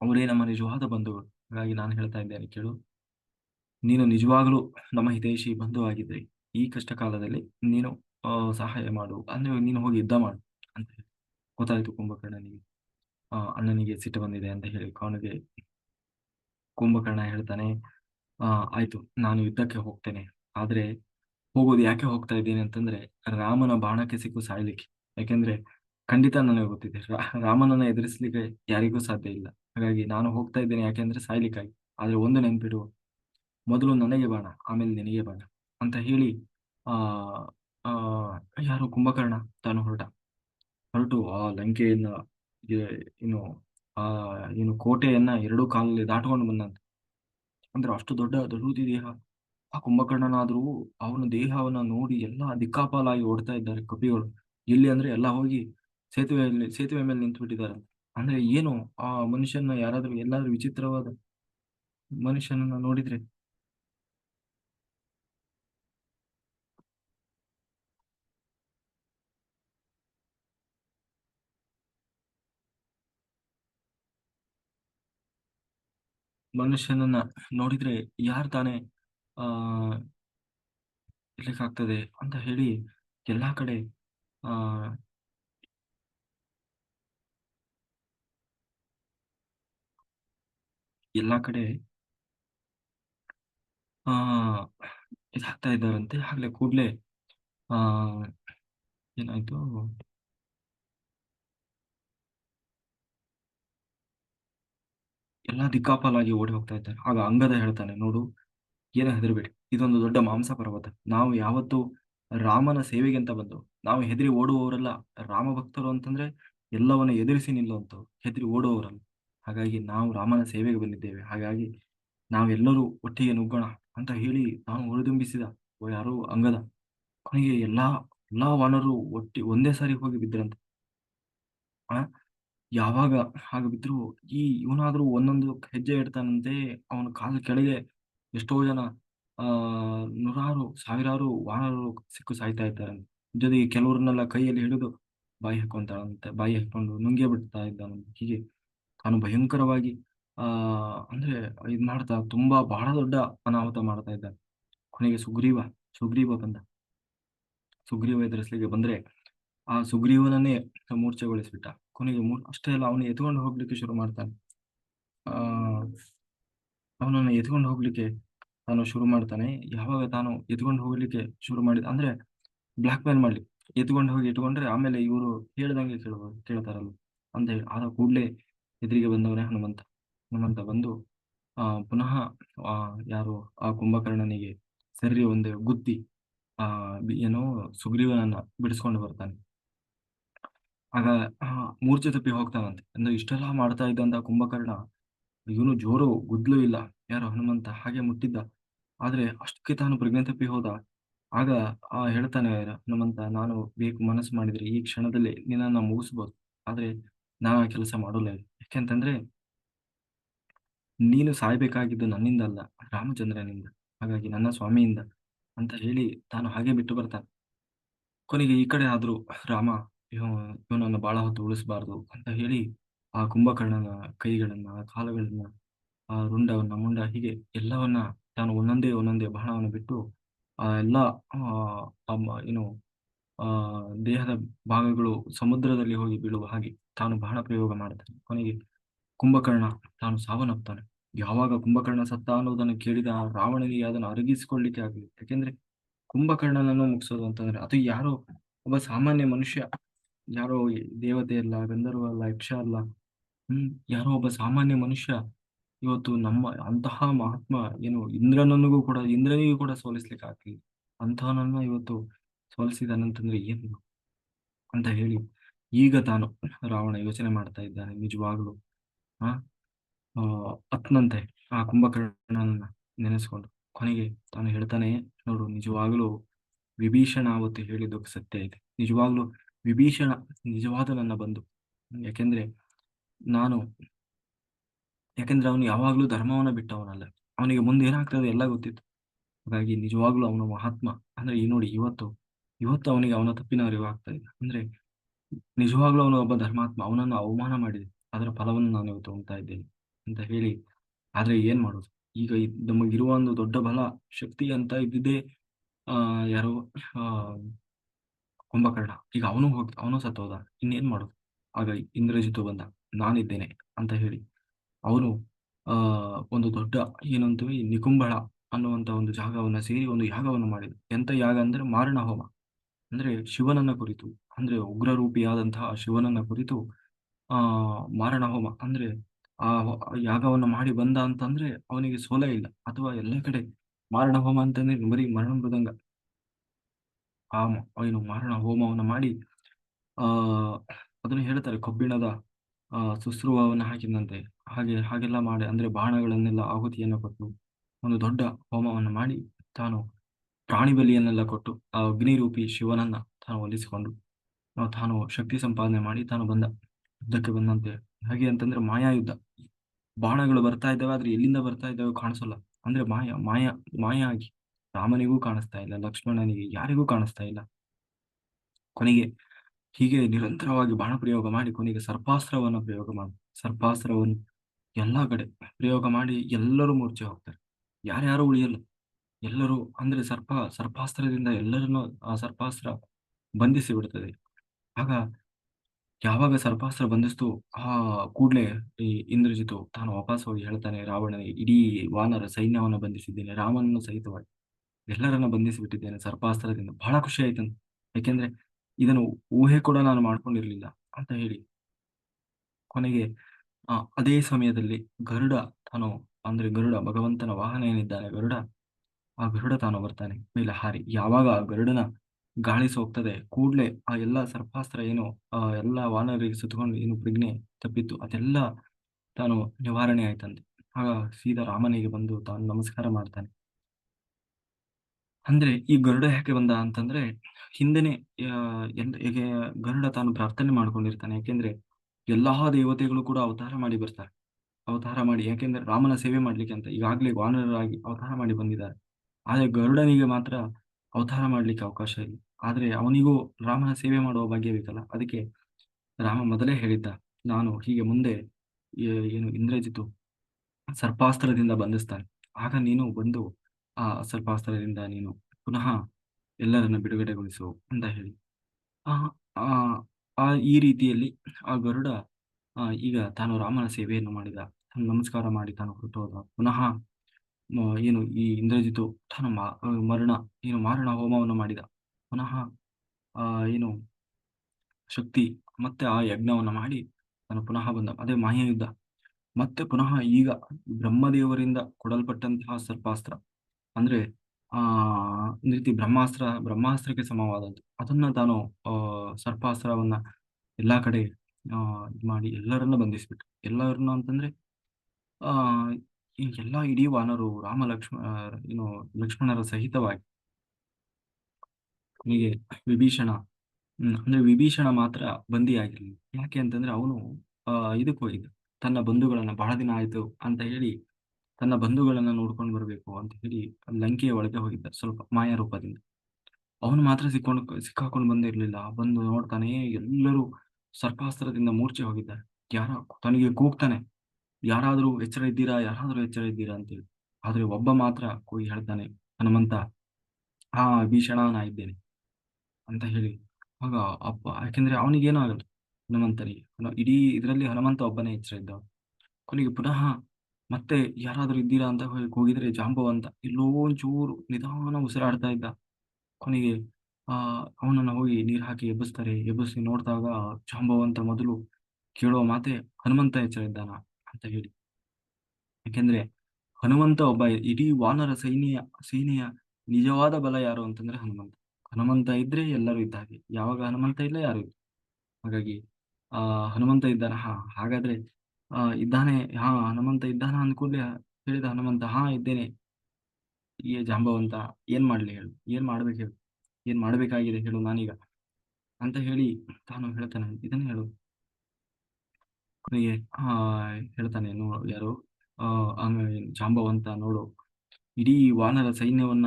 ಅವರೇ ನಮ್ಮ ನಿಜವಾದ ಬಂಧುಗಳು. ಹಾಗಾಗಿ ನಾನು ಹೇಳ್ತಾ ಇದ್ದೇನೆ, ಕೇಳು. ನೀನು ನಿಜವಾಗಲೂ ನಮ್ಮ ಹಿತೈಷಿ ಬಂಧು ಆಗಿದ್ರೆ ಈ ಕಷ್ಟ ಕಾಲದಲ್ಲಿ ನೀನು ಸಹಾಯ ಮಾಡು. ಅಂದ್ರೆ ನೀನು ಹೋಗಿ ಯುದ್ಧ ಮಾಡು ಅಂತ ಹೇಳಿ. ಗೊತ್ತಾಯ್ತು ಕುಂಭಕರ್ಣನಿಗೆ ಆ, ಅಣ್ಣನಿಗೆ ಸಿಟ್ಟು ಬಂದಿದೆ ಅಂತ ಹೇಳಿ ಅವನಿಗೆ ಕುಂಭಕರ್ಣ ಹೇಳ್ತಾನೆ, ಆ, ಆಯ್ತು, ನಾನು ಯುದ್ಧಕ್ಕೆ ಹೋಗ್ತೇನೆ. ಆದ್ರೆ ಹೋಗೋದು ಯಾಕೆ ಹೋಗ್ತಾ ಇದ್ದೀನಿ ಅಂತಂದ್ರೆ, ರಾಮನ ಬಾಣಕ್ಕೆ ಸಿಕ್ಕು ಸಾಯ್ಲಿಕ್ಕೆ. ಯಾಕೆಂದ್ರೆ ಖಂಡಿತ ನನಗೆ ಗೊತ್ತಿದೆ ರಾಮನನ್ನ ಎದುರಿಸ್ಲಿಕ್ಕೆ ಯಾರಿಗೂ ಸಾಧ್ಯ ಇಲ್ಲ. ಹಾಗಾಗಿ ನಾನು ಹೋಗ್ತಾ ಇದ್ದೇನೆ ಯಾಕೆಂದ್ರೆ ಸಾಯ್ಲಿಕ್ಕಾಗಿ. ಆದ್ರೆ ಒಂದು ನೆನ್ಪಿಡು ಮೊದಲು ನನಗೆ ಬಾಣ ಆಮೇಲೆ ನಿನಗೆ ಬಾಣ ಅಂತ ಹೇಳಿ, ಆ ಯಾರು ಕುಂಭಕರ್ಣ ತಾನು ಹೊರಟ. ಹೊರಟು ಆ ಲಂಕೆಯನ್ನ ಏನು, ಆ, ಏನು ಕೋಟೆಯನ್ನ ಎರಡೂ ಕಾಲಲ್ಲಿ ದಾಟ್ಕೊಂಡು ಬಂದಂತೆ. ಅಂದ್ರೆ ಅಷ್ಟು ದೊಡ್ಡ ದೊಡ್ಡ ದೇಹ. ಆ ಕುಂಭಕರ್ಣನಾದ್ರೂ ಅವನ ದೇಹವನ್ನ ನೋಡಿ ಎಲ್ಲಾ ದಿಕ್ಕಾಪಾಲಾಗಿ ಓಡ್ತಾ ಇದ್ದಾರೆ ಕಪಿಗಳು ಎಲ್ಲಿ ಅಂದ್ರೆ ಎಲ್ಲ ಹೋಗಿ ಸೇತುವೆಯಲ್ಲಿ ಸೇತುವೆ ಮೇಲೆ ನಿಂತು ಬಿಟ್ಟಿದ್ದಾರೆ ಅಂದ್ರೆ ಏನು ಆ ಮನುಷ್ಯನ ಯಾರಾದ್ರೂ, ಎಲ್ಲಾದ್ರೂ ವಿಚಿತ್ರವಾದ ಮನುಷ್ಯನನ್ನ ನೋಡಿದ್ರೆ ಮನುಷ್ಯನನ್ನ ನೋಡಿದ್ರೆ ಯಾರು ತಾನೇ, ಆ ಇರ್ಲಿಕ್ಕಾಗ್ತದೆ ಅಂತ ಹೇಳಿ ಎಲ್ಲಾ ಕಡೆ, ಆ, ಎಲ್ಲಾ ಕಡೆ, ಆ, ಇದಾಗ್ತಾ ಇದ್ದಾರಂತೆ. ಆಗ್ಲೇ ಕೂಡ್ಲೆ, ಆ, ಏನಾಯ್ತು? ಎಲ್ಲಾ ದಿಕ್ಕಾಪಾಲಾಗಿ ಓಡಿ ಹೋಗ್ತಾ ಇದ್ದಾರೆ. ಆಗ ಅಂಗದ ಹೇಳ್ತಾನೆ, ನೋಡು, ಏನ ಹೆದರ್ಬೇಡಿ. ಇದೊಂದು ದೊಡ್ಡ ಮಾಂಸ ಪರ್ವತ. ನಾವು ಯಾವತ್ತು ರಾಮನ ಸೇವೆಗೆ ಅಂತ ಬಂದು ನಾವು ಹೆದರಿ ಓಡುವವರಲ್ಲ. ರಾಮ ಭಕ್ತರು ಅಂತಂದ್ರೆ ಎಲ್ಲವನ್ನ ಎದುರಿಸಿ ನಿಲ್ಲುವಂಥವ್ರು ಹೆದರಿ ಓಡುವವರಲ್ಲ. ಹಾಗಾಗಿ ನಾವು ರಾಮನ ಸೇವೆಗೆ ಬಂದಿದ್ದೇವೆ. ಹಾಗಾಗಿ ನಾವೆಲ್ಲರೂ ಒಟ್ಟಿಗೆ ನುಗ್ಗೋಣ ಅಂತ ಹೇಳಿ ನಾನು ಹುರಿದುಂಬಿಸಿದ. ಯಾರು ಅಂಗದ. ಕೊನೆಗೆ ಎಲ್ಲಾ ಎಲ್ಲಾ ವಾನರು ಒಟ್ಟಿ ಒಂದೇ ಸಾರಿ ಹೋಗಿ ಬಿದ್ದರಂತೆ ಯಾವಾಗ ಹಾಗೆ ಬಿದ್ರು ಈ ಇವನಾದ್ರೂ ಒಂದೊಂದು ಹೆಜ್ಜೆ ಇಡ್ತಾನಂತೆ, ಅವನ ಕಾಲ ಕೆಳಗೆ ಎಷ್ಟೋ ಜನ, ಆ, ನೂರಾರು, ಸಾವಿರಾರು ವಾನರು ಸಿಕ್ಕು ಸಾಯ್ತಾ ಇದ್ದಾರಂತೆ. ಜೊತೆಗೆ ಕೆಲವ್ರನ್ನೆಲ್ಲ ಕೈಯಲ್ಲಿ ಹಿಡಿದು ಬಾಯಿ ಹಾಕೊಂತಾಳಂತೆ ಬಾಯಿ ಹಾಕೊಂಡು ನುಂಗೇ ಬಿಡ್ತಾ ಇದ್ದಾನಂತೆ. ಹೀಗೆ ತಾನು ಭಯಂಕರವಾಗಿ, ಆ, ಅಂದ್ರೆ ಇದ್ ಮಾಡ್ತಾ ತುಂಬಾ ಬಹಳ ದೊಡ್ಡ ಅನಾಹುತ ಮಾಡ್ತಾ ಇದ್ದಾನೆ. ಕೊನೆಗೆ ಸುಗ್ರೀವ ಸುಗ್ರೀವ ಬಂದ. ಸುಗ್ರೀವ ಎದುರಿಸ್ಲಿಕ್ಕೆ ಬಂದ್ರೆ ಆ ಸುಗ್ರೀವನನ್ನೇ ಮೂರ್ಛೆಗೊಳಿಸ್ಬಿಟ್ಟ. ಕೊನೆಗೆ ಮೂರು ಅಷ್ಟೇ ಅಲ್ಲ, ಅವನು ಎತ್ಕೊಂಡು ಹೋಗ್ಲಿಕ್ಕೆ ಶುರು ಮಾಡ್ತಾನೆ. ಆ, ಅವನನ್ನು ಎತ್ಕೊಂಡು ಹೋಗ್ಲಿಕ್ಕೆ ತಾನು ಶುರು ಮಾಡ್ತಾನೆ. ಯಾವಾಗ ತಾನು ಎತ್ಕೊಂಡು ಹೋಗ್ಲಿಕ್ಕೆ ಶುರು ಮಾಡಿದ, ಅಂದ್ರೆ ಬ್ಲಾಕ್ ಮೇಲ್ ಮಾಡ್ಲಿ. ಎತ್ಕೊಂಡು ಹೋಗಿ ಇಟ್ಕೊಂಡ್ರೆ ಆಮೇಲೆ ಇವರು ಹೇಳ್ದಂಗೆ ಕೇಳ ಕೇಳ್ತಾರಲ್ಲ ಅಂತ ಹೇಳಿ. ಆದ ಕೂಡ್ಲೇ ಎದುರಿಗೆ ಬಂದವನೇ ಹನುಮಂತ. ಹನುಮಂತ ಬಂದು, ಆ, ಪುನಃ, ಆ, ಯಾರು, ಆ ಕುಂಭಕರ್ಣನಿಗೆ ಸರಿ ಒಂದು ಗುದ್ದಿ ಆ, ಏನೋ ಸುಗ್ರೀವನನ್ನ ಬಿಡಿಸ್ಕೊಂಡು ಬರ್ತಾನೆ. ಆಗ ಮೂರ್ಛೆ ತಪ್ಪಿ ಹೋಗ್ತಾನಂತೆ. ಅಂದ್ರೆ ಇಷ್ಟೆಲ್ಲ ಮಾಡ್ತಾ ಇದ್ದಂತ ಕುಂಭಕರ್ಣ. ಇವನು ಜೋರು ಗುದ್ಲು ಇಲ್ಲ. ಯಾರು ಹನುಮಂತ ಹಾಗೆ ಮುಟ್ಟಿದ್ದ. ಆದ್ರೆ ಅಷ್ಟಕ್ಕೆ ತಾನು ಪ್ರಜ್ಞೆ ತಪ್ಪಿ ಹೋದ. ಆಗ, ಆ, ಹೇಳ್ತಾನೆ ಹನುಮಂತ, ನಾನು ಬೇಕು, ಮನಸ್ಸು ಮಾಡಿದ್ರೆ ಈ ಕ್ಷಣದಲ್ಲಿ ನಿನ್ನ ಮುಗಿಸ್ಬೋದು. ಆದ್ರೆ ನಾನು ಆ ಕೆಲಸ ಮಾಡೋಲ್ಲ. ಯಾಕೆಂತಂದ್ರೆ ನೀನು ಸಾಯ್ಬೇಕಾಗಿದ್ದು ನನ್ನಿಂದ ಅಲ್ಲ, ರಾಮಚಂದ್ರನಿಂದ. ಹಾಗಾಗಿ ನನ್ನ ಸ್ವಾಮಿಯಿಂದ. ಅಂತ ಹೇಳಿ ತಾನು ಹಾಗೆ ಬಿಟ್ಟು ಬರ್ತಾನೆ. ಕೊನೆಗೆ ಈ ಕಡೆ ಆದ್ರೂ ರಾಮ ಇವನನ್ನ ಬಹಳ ಹೊತ್ತು ಉಳಿಸಬಾರ್ದು ಅಂತ ಹೇಳಿ ಆ ಕುಂಭಕರ್ಣನ ಕೈಗಳನ್ನ, ಕಾಲುಗಳನ್ನ, ಆ ರುಂಡವನ್ನ, ಮುಂಡ ಹೀಗೆ ಎಲ್ಲವನ್ನ ತಾನು ಒಂದೊಂದೇ ಒಂದೊಂದೇ ಬಾಣವನ್ನು ಬಿಟ್ಟು ಆ ಎಲ್ಲ ಏನು, ಆ, ದೇಹದ ಭಾಗಗಳು ಸಮುದ್ರದಲ್ಲಿ ಹೋಗಿ ಬೀಳುವ ಹಾಗೆ ತಾನು ಬಾಣ ಪ್ರಯೋಗ ಮಾಡುತ್ತಾನೆ ಕೊನೆಗೆ ಕುಂಭಕರ್ಣ ತಾನು ಸಾವನ್ನಪ್ತಾನೆ ಯಾವಾಗ ಕುಂಭಕರ್ಣ ಸತ್ತ ಅನ್ನೋದನ್ನು ಕೇಳಿದ ರಾವಣನಿಗೆ ಅದನ್ನು ಅರಗಿಸಿಕೊಳ್ಳಿಕ್ಕೆ ಆಗಲಿ. ಯಾಕೆಂದ್ರೆ ಕುಂಭಕರ್ಣನನ್ನು ಮುಗಿಸೋದು ಅಂತಂದ್ರೆ ಅದು ಯಾರೋ ಒಬ್ಬ ಸಾಮಾನ್ಯ ಮನುಷ್ಯ ಯಾರೋ ದೇವತೆ ಅಲ್ಲ ಗಂಧರ್ವ ಅಲ್ಲ ಯಕ್ಷ ಅಲ್ಲ ಹ್ಮ್ ಯಾರೋ ಒಬ್ಬ ಸಾಮಾನ್ಯ ಮನುಷ್ಯ ಇವತ್ತು ನಮ್ಮ ಅಂತಹ ಮಹಾತ್ಮ ಏನು ಇಂದ್ರನನ್ನಿಗೂ ಕೂಡ ಇಂದ್ರನಿಗೂ ಕೂಡ ಸೋಲಿಸ್ಲಿಕ್ಕೆ ಆಗ್ಲಿ ಅಂತಹನನ್ನ ಇವತ್ತು ಸೋಲಿಸಿದಾನಂತಂದ್ರೆ ಏನು ಅಂತ ಹೇಳಿ ಈಗ ತಾನು ರಾವಣ ಯೋಚನೆ ಮಾಡ್ತಾ ಇದ್ದಾನೆ ನಿಜವಾಗ್ಲು ಆ ಆ, ಅತ್ನಂತೆ ಆ ಕುಂಭಕರ್ಣನನ್ನ ನೆನೆಸ್ಕೊಂಡು. ಕೊನೆಗೆ ತಾನು ಹೇಳ್ತಾನೆ ನೋಡು ನಿಜವಾಗ್ಲೂ ವಿಭೀಷಣ ಅವತ್ತು ಹೇಳಿದ್ದು ಸತ್ಯ ಇದೆ. ನಿಜವಾಗ್ಲೂ ವಿಭೀಷಣ ನಿಜವಾದ ನನ್ನ ಬಂಧು ಯಾಕೆಂದ್ರೆ ನಾನು, ಯಾಕೆಂದ್ರೆ ಅವನು ಯಾವಾಗ್ಲೂ ಧರ್ಮವನ್ನ ಬಿಟ್ಟವನಲ್ಲ. ಅವನಿಗೆ ಮುಂದೆ ಏನಾಗ್ತದೆ ಎಲ್ಲ ಗೊತ್ತಿತ್ತು. ಹಾಗಾಗಿ ನಿಜವಾಗ್ಲೂ ಅವನು ಮಹಾತ್ಮ. ಅಂದ್ರೆ ಈ ನೋಡಿ ಇವತ್ತು ಇವತ್ತು ಅವನಿಗೆ ಅವನ ತಪ್ಪಿನ ಅರಿವು ಆಗ್ತಾ ಇದೆ ಅಂದ್ರೆ ನಿಜವಾಗ್ಲೂ ಅವನು ಒಬ್ಬ ಧರ್ಮಾತ್ಮ. ಅವನನ್ನು ಅವಮಾನ ಮಾಡಿದೆ. ಅದರ ಫಲವನ್ನು ನಾನು ಇವತ್ತು ಉಣ್ತಾ ಇದ್ದೇನೆ ಅಂತ ಹೇಳಿ. ಆದ್ರೆ ಏನ್ ಮಾಡೋದು? ಈಗ ನಮಗಿರುವ ಒಂದು ದೊಡ್ಡ ಬಲ, ಶಕ್ತಿ ಅಂತ ಇದ್ದಿದ್ದೇ, ಆ, ಯಾರೋ, ಆ ಕುಂಭಕರ್ಣ. ಈಗ ಅವನು ಹೋಗ್, ಅವನು ಸತ್ತೋದ ಇನ್ನೇನ್ ಮಾಡೋದು? ಆಗ ಇಂದ್ರಜಿತು ಬಂದ. ನಾನಿದ್ದೇನೆ ಅಂತ ಹೇಳಿ. ಅವನು, ಆ, ಒಂದು ದೊಡ್ಡ ಏನಂತೀವಿ, ನಿಕುಂಬಳ ಅನ್ನುವಂತ ಒಂದು ಜಾಗವನ್ನ ಸೇರಿ ಒಂದು ಯಾಗವನ್ನು ಮಾಡಿದ. ಎಂತ ಯಾಗ ಅಂದ್ರೆ ಮಾರಣ ಹೋಮ. ಅಂದ್ರೆ ಶಿವನನ್ನ ಕುರಿತು. ಅಂದ್ರೆ ಉಗ್ರ ರೂಪಿಯಾದಂತಹ ಶಿವನನ್ನ ಕುರಿತು, ಆ, ಮಾರಣ ಹೋಮ. ಅಂದ್ರೆ ಆ ಯಾಗವನ್ನ ಮಾಡಿ ಬಂದ ಅಂತಂದ್ರೆ ಅವನಿಗೆ ಸೋಲ ಇಲ್ಲ. ಅಥವಾ ಎಲ್ಲ ಕಡೆ ಮಾರಣ ಹೋಮ ಅಂತಂದ್ರೆ ಬರೀ ಮರಣ ಮೃದಂಗ ಆ ಏನು ಮಾರಣ ಹೋಮವನ್ನು ಮಾಡಿ ಅದನ್ನು ಹೇಳ್ತಾರೆ ಕಬ್ಬಿಣದ, ಆ, ಸುಶ್ರುವವನ್ನ ಹಾಕಿದಂತೆ. ಹಾಗೆ, ಹಾಗೆಲ್ಲ ಮಾಡಿ, ಅಂದ್ರೆ ಬಾಣಗಳನ್ನೆಲ್ಲ ಆಹುತಿಯನ್ನು ಕೊಟ್ಟು, ಒಂದು ದೊಡ್ಡ ಹೋಮವನ್ನು ಮಾಡಿ, ತಾನು ಪ್ರಾಣಿ ಬಲಿಯನ್ನೆಲ್ಲ ಕೊಟ್ಟು, ಆ ಅಗ್ನಿರೂಪಿ ಶಿವನನ್ನ ತಾನು ಒಲಿಸಿಕೊಂಡು ತಾನು ಶಕ್ತಿ ಸಂಪಾದನೆ ಮಾಡಿ, ತಾನು ಬಂದ ಯುದ್ಧಕ್ಕೆ ಬಂದಂತೆ. ಹಾಗೆ ಅಂತಂದ್ರೆ ಮಾಯಾ ಯುದ್ಧ. ಬಾಣಗಳು ಬರ್ತಾ ಇದ್ದಾವೆ, ಆದ್ರೆ ಎಲ್ಲಿಂದ ಬರ್ತಾ ಇದ್ದಾವೆ ಕಾಣಿಸಲ್ಲ. ಅಂದ್ರೆ ಮಾಯ ಮಾಯ ಮಾಯ ಆಗಿ ರಾಮನಿಗೂ ಕಾಣಿಸ್ತಾ ಇಲ್ಲ, ಲಕ್ಷ್ಮಣನಿಗೆ ಯಾರಿಗೂ ಕಾಣಿಸ್ತಾ ಇಲ್ಲ. ಕೊನೆಗೆ ಹೀಗೆ ನಿರಂತರವಾಗಿ ಬಾಣ ಪ್ರಯೋಗ ಮಾಡಿ, ಕೊನೆಗೆ ಸರ್ಪಾಸ್ತ್ರವನ್ನು ಪ್ರಯೋಗ ಮಾಡಿ. ಸರ್ಪಾಸ್ತ್ರವನ್ನು ಎಲ್ಲಾ ಕಡೆ ಪ್ರಯೋಗ ಮಾಡಿ ಎಲ್ಲರೂ ಮೂರ್ಛೆ ಹೋಗ್ತಾರೆ. ಯಾರ್ಯಾರು ಉಳಿಯಲ್ಲ. ಎಲ್ಲರೂ ಅಂದ್ರೆ ಸರ್ಪ, ಸರ್ಪಾಸ್ತ್ರದಿಂದ ಎಲ್ಲರನ್ನು ಆ ಸರ್ಪಾಸ್ತ್ರ ಬಂಧಿಸಿ ಬಿಡ್ತದೆ. ಆಗ ಯಾವಾಗ ಸರ್ಪಾಸ್ತ್ರ ಬಂಧಿಸ್ತು, ಆ ಕೂಡ್ಲೆ ಈ ಇಂದ್ರಜಿತು ತಾನು ವಾಪಸ್ ಹೋಗಿ ಹೇಳ್ತಾನೆ ರಾವಣನಿಗೆ ಇಡೀ ವಾನರ ಸೈನ್ಯವನ್ನು ಬಂಧಿಸಿದ್ದೇನೆ, ರಾಮನನ್ನು ಸಹಿತವಾಗಿ. ಎಲ್ಲರನ್ನ ಬಂಧಿಸಿ ಬಿಟ್ಟಿದ್ದೇನೆ ಸರ್ಪಾಸ್ತ್ರದಿಂದ. ಬಹಳ ಖುಷಿ ಆಯ್ತು ಯಾಕೆಂದ್ರೆ ಇದನ್ನು ಊಹೆ ಕೂಡ ನಾನು ಮಾಡ್ಕೊಂಡಿರ್ಲಿಲ್ಲ ಅಂತ ಹೇಳಿ. ಕೊನೆಗೆ, ಆ, ಅದೇ ಸಮಯದಲ್ಲಿ ಗರುಡ ತಾನು, ಅಂದ್ರೆ ಗರುಡ, ಭಗವಂತನ ವಾಹನ ಏನಿದ್ದಾನೆ ಗರುಡ, ಆ ಗರುಡ ತಾನು ಬರ್ತಾನೆ ಮೇಲೆ ಹಾರಿ ಯಾವಾಗ ಆ ಗರುಡನ ಗಾಳಿ ಸೋಕ್ತದೆ, ಕೂಡ್ಲೆ ಆ ಎಲ್ಲಾ ಸರ್ಪಾಸ್ತ್ರ ಏನು, ಆ ಎಲ್ಲಾ ವಾನರಿಗೆ ಸುತ್ತಕೊಂಡು ಏನು ಪ್ರಜ್ಞೆ ತಪ್ಪಿತ್ತು, ಅದೆಲ್ಲ ತಾನು ನಿವಾರಣೆ ಆಯ್ತಂತೆ. ಆಗ ಸೀದಾ ರಾಮನಿಗೆ ಬಂದು ತಾನು ನಮಸ್ಕಾರ ಮಾಡ್ತಾನೆ. ಅಂದ್ರೆ ಈ ಗರುಡ ಯಾಕೆ ಬಂದ ಅಂತಂದ್ರೆ, ಹಿಂದೆನೆ ಹೀಗೆ ಗರುಡ ತಾನು ಪ್ರಾರ್ಥನೆ ಮಾಡ್ಕೊಂಡಿರ್ತಾನೆ. ಯಾಕೆಂದ್ರೆ ಎಲ್ಲಾ ದೇವತೆಗಳು ಕೂಡ ಅವತಾರ ಮಾಡಿ ಬರ್ತಾರೆ. ಅವತಾರ ಮಾಡಿ, ಯಾಕೆಂದ್ರೆ ರಾಮನ ಸೇವೆ ಮಾಡ್ಲಿಕ್ಕೆ ಅಂತ ಈಗಾಗ್ಲೇ ವಾನರಾಗಿ ಅವತಾರ ಮಾಡಿ ಬಂದಿದ್ದಾರೆ. ಆದ್ರೆ ಗರುಡನಿಗೆ ಮಾತ್ರ ಅವತಾರ ಮಾಡ್ಲಿಕ್ಕೆ ಅವಕಾಶ ಇಲ್ಲ. ಆದ್ರೆ ಅವನಿಗೂ ರಾಮನ ಸೇವೆ ಮಾಡುವ ಭಾಗ್ಯ ಬೇಕಲ್ಲ. ಅದಕ್ಕೆ ರಾಮ ಮೊದಲೇ ಹೇಳಿದ್ದ, ನಾನು ಹೀಗೆ ಮುಂದೆ ಏನು ಇಂದ್ರಜಿತು ಸರ್ಪಾಸ್ತ್ರದಿಂದ ಬಂಧಿಸ್ತಾನೆ. ಆಗ ನೀನು ಬಂದು ಆ ಸರ್ಪಾಸ್ತ್ರದಿಂದ ನೀನು ಪುನಃ ಎಲ್ಲರನ್ನ ಬಿಡುಗಡೆಗೊಳಿಸು ಅಂತ ಹೇಳಿ. ಆ ಆ ಈ ರೀತಿಯಲ್ಲಿ ಆ ಗರುಡ ಈಗ ತಾನು ರಾಮನ ಸೇವೆಯನ್ನು ಮಾಡಿದ. ತಾನು ನಮಸ್ಕಾರ ಮಾಡಿ ತಾನು ಹೊರಟೋದ ಪುನಃ ಏನು ಈ ಇಂದ್ರಜಿತು ತಾನು ಮರಣ, ಏನು ಮಾರಣ ಹೋಮವನ್ನು ಮಾಡಿದ. ಪುನಃ, ಆ, ಏನು ಶಕ್ತಿ ಮತ್ತೆ ಆ ಯಜ್ಞವನ್ನ ಮಾಡಿ ತಾನು ಪುನಃ ಬಂದ. ಅದೇ ಮಾಯಾಯುದ್ಧ ಮತ್ತೆ ಪುನಃ ಈಗ ಬ್ರಹ್ಮದೇವರಿಂದ ಕೊಡಲ್ಪಟ್ಟಂತಹ ಸರ್ಪಾಸ್ತ್ರ ಅಂದ್ರೆ, ಆ ರೀತಿ ಬ್ರಹ್ಮಾಸ್ತ್ರ, ಬ್ರಹ್ಮಾಸ್ತ್ರಕ್ಕೆ ಸಮವಾದದ್ದು. ಅದನ್ನ ತಾನು, ಆ, ಸರ್ಪಾಸ್ತ್ರವನ್ನ ಎಲ್ಲಾ ಕಡೆ ಮಾಡಿ ಎಲ್ಲರನ್ನ ಬಂಧಿಸ್ಬಿಟ್ಟು ಎಲ್ಲರನ್ನ ಅಂತಂದ್ರೆ, ಆ ಎಲ್ಲಾ ಇಡೀ ವಾನರು ರಾಮ ಲಕ್ಷ್ಮಣ ಏನು ಲಕ್ಷ್ಮಣರ ಸಹಿತವಾಗಿ ಹೀಗೆ ವಿಭೀಷಣ ಅಂದ್ರೆ ವಿಭೀಷಣ ಮಾತ್ರ ಬಂದಿಯಾಗಿರ್ಲಿಲ್ಲ ಯಾಕೆ ಅಂತಂದ್ರೆ ಅವನು ಇದಕ್ಕೆ ಹೋಗಿದ್ದ. ತನ್ನ ಬಂಧುಗಳನ್ನ ಬಹಳ ದಿನ ಆಯ್ತು ಅಂತ ಹೇಳಿ ತನ್ನ ಬಂಧುಗಳನ್ನ ನೋಡ್ಕೊಂಡು ಬರಬೇಕು ಅಂತ ಹೇಳಿ ಲಂಕೆಯ ಒಳಗೆ ಹೋಗಿದ್ದ ಸ್ವಲ್ಪ ಮಾಯಾ ರೂಪದಿಂದ. ಅವನು ಮಾತ್ರ ಸಿಕ್ಕೊಂಡು, ಸಿಕ್ಕಾಕೊಂಡು ಬಂದಿರ್ಲಿಲ್ಲ ಬಂದು ನೋಡ್ತಾನೆ ಎಲ್ಲರೂ ಸರ್ಪಾಸ್ತ್ರದಿಂದ ಮೂರ್ಛೆ ಹೋಗಿದ್ದಾರೆ. ಯಾರ, ತನಗೆ ಕೂಗ್ತಾನೆ. ಯಾರಾದ್ರೂ ಎಚ್ಚರ ಇದ್ದೀರಾ, ಯಾರಾದ್ರೂ ಎಚ್ಚರ ಇದ್ದೀರಾ ಅಂತೇಳಿ. ಆದ್ರೆ ಒಬ್ಬ ಮಾತ್ರ ಕೂಗಿ ಹೇಳ್ತಾನೆ, ಹನುಮಂತ ಆ ಭೀಷಣ ನಾ ಅಂತ ಹೇಳಿ. ಆಗ ಅಪ್ಪ, ಯಾಕೆಂದ್ರೆ ಅವನಿಗೇನೂ ಆಗಲ್ಲ ಹನುಮಂತನಿಗೆ. ಹನು- ಇಡೀ ಇದರಲ್ಲಿ ಹನುಮಂತ ಒಬ್ಬನೇ ಎಚ್ಚರ ಇದ್ದವ ಕೊನೆಗೆ ಪುನಃ ಮತ್ತೆ ಯಾರಾದ್ರೂ ಇದ್ದೀರಾ ಅಂತ ಹೋಗಿ ಹೋಗಿದ್ರೆ ಜಾಂಬವಂತ ಎಲ್ಲೋ ಒಂಚೂರು ನಿಧಾನ ಉಸಿರಾಡ್ತಾ ಇದ್ದ. ಕೊನೆಗೆ, ಆ, ಅವನನ್ನ ಹೋಗಿ ನೀರ್ ಹಾಕಿ ಎಬ್ಬಿಸ್ತಾರೆ. ಎಬ್ಬಿಸಿ ನೋಡಿದಾಗ ಜಾಂಬವಂತ ಮೊದಲು ಕೇಳುವ ಮಾತೆ ಹನುಮಂತ ಎಚ್ಚರ ಇದ್ದಾನ ಅಂತ ಹೇಳಿ. ಯಾಕೆಂದ್ರೆ ಹನುಮಂತ ಒಬ್ಬ ಇಡೀ ವಾನರ ಸೈನ್ಯ, ಸೇನೆಯ ನಿಜವಾದ ಬಲ ಯಾರು ಅಂತಂದ್ರೆ ಹನುಮಂತ. ಹನುಮಂತ ಇದ್ರೆ ಎಲ್ಲರೂ ಇದ್ದ ಹಾಗೆ ಯಾವಾಗ ಹನುಮಂತ ಇಲ್ಲ ಯಾರು ಹಾಗಾಗಿ, ಆ, ಹನುಮಂತ ಇದ್ದಾನ. ಹಾಗಾದ್ರೆ ಇದ್ದಾನೆ. ಹಾ, ಹನುಮಂತ ಇದ್ದಾನ ಅಂದ್ಕೂಡ್ಲೆ ಹೇಳಿದ ಹನುಮಂತ, ಹಾ, ಇದ್ದೇನೆ. ಏ, ಜಾಂಬವಂತ, ಏನ್ ಮಾಡ್ಲಿ ಹೇಳು? ಏನ್ ಮಾಡ್ಬೇಕು ಹೇಳು? ಏನ್ ಮಾಡ್ಬೇಕಾಗಿದೆ ಹೇಳು ನಾನೀಗ? ಅಂತ ಹೇಳಿ ತಾನು ಹೇಳ್ತಾನೆ. ಇದನ್ನ ಹೇಳು. ಆ, ಹೇಳ್ತಾನೆ ನೋಡು ಯಾರು? ಆಮೇಲೆ ಜಾಂಬವಂತ ನೋಡು. ಇಡೀ ವಾನರ ಸೈನ್ಯವನ್ನ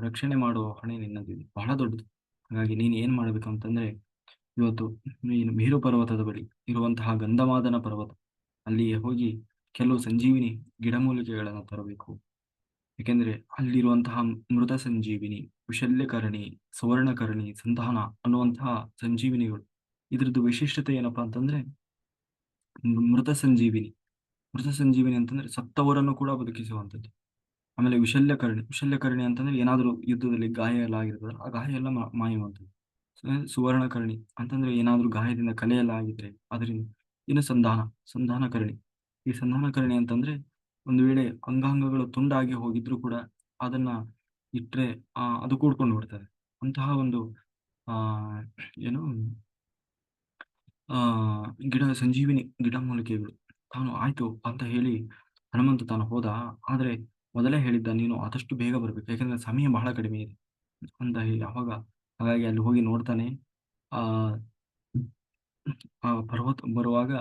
ರಕ್ಷಣೆ ಮಾಡುವ ಹೊಣೆ ನಿನ್ನದಿದೆ. ಬಹಳ ದೊಡ್ಡದು. ಹಾಗಾಗಿ ನೀನು ಏನ್ ಮಾಡ್ಬೇಕು ಅಂತಂದ್ರೆ ಇವತ್ತು ಏನು ಮೇರು ಪರ್ವತದ ಬಳಿ ಇರುವಂತಹ ಗಂಧಮಾದನ ಪರ್ವತ. ಅಲ್ಲಿಗೆ ಹೋಗಿ ಕೆಲವು ಸಂಜೀವಿನಿ ಗಿಡಮೂಲಿಕೆಗಳನ್ನು ತರಬೇಕು. ಏಕೆಂದರೆ ಅಲ್ಲಿರುವಂತಹ ಮೃತ ಸಂಜೀವಿನಿ, ಕುಶಲ್ಯಕರಣಿ, ಸುವರ್ಣಕರಣಿ, ಸಂಧಾನ ಅನ್ನುವಂತಹ ಸಂಜೀವಿನಿಗಳು. ಇದ್ರದ್ದು ವಿಶಿಷ್ಟತೆ ಏನಪ್ಪಾ ಅಂತಂದ್ರೆ ಮೃತ ಸಂಜೀವಿನಿ. ಮೃತ ಸಂಜೀವಿನಿ ಅಂತಂದ್ರೆ ಸತ್ತವರನ್ನು ಕೂಡ ಬದುಕಿಸುವಂಥದ್ದು. ಆಮೇಲೆ ವಿಶಲ್ಯಕರಣಿ ವಿಶಲ್ಯಕರಣಿ ಅಂತಂದ್ರೆ ಏನಾದರೂ ಯುದ್ಧದಲ್ಲಿ ಗಾಯ ಎಲ್ಲ ಆಗಿರ್ತದೆ ಆ ಗಾಯ ಎಲ್ಲ ಮಾಯುವಂಥದ್ದು. ಸುವರ್ಣಕರ್ಣಿ ಅಂತಂದ್ರೆ ಏನಾದ್ರೂ ಗಾಯದಿಂದ ಕಲೆಯೆಲ್ಲ ಆಗಿದ್ರೆ ಅದರಿಂದ ಇನ್ನು ಸಂಧಾನ ಸಂಧಾನಕರ್ಣಿ ಈ ಸಂಧಾನಕರ್ಣಿ ಅಂತಂದ್ರೆ ಒಂದು ವೇಳೆ ಅಂಗಾಂಗಗಳು ತುಂಡಾಗಿ ಹೋಗಿದ್ರು ಕೂಡ ಅದನ್ನ ಇಟ್ರೆ, ಆ, ಅದು ಕೂಡ್ಕೊಂಡು ಬಿಡ್ತದೆ. ಅಂತಹ ಒಂದು, ಆ, ಏನು, ಆ, ಗಿಡ ಸಂಜೀವಿನಿ ಗಿಡ ಮೂಲಿಕೆಗಳು. ತಾನು ಆಯ್ತು ಅಂತ ಹೇಳಿ ಹನುಮಂತ ತಾನು ಹೋದ. ಆದ್ರೆ ಮೊದಲೇ ಹೇಳಿದ್ದ, ನೀನು ಆದಷ್ಟು ಬೇಗ ಬರ್ಬೇಕು. ಯಾಕಂದ್ರೆ ಸಮಯ ಬಹಳ ಕಡಿಮೆ ಇದೆ. ಅಂತ ಹೇಳಿ ಅವಾಗ ಹಾಗಾಗಿ ಅಲ್ಲಿ ಹೋಗಿ ನೋಡ್ತಾನೆ. ಆ ಆ ಪರ್ವತ ಬರುವಾಗ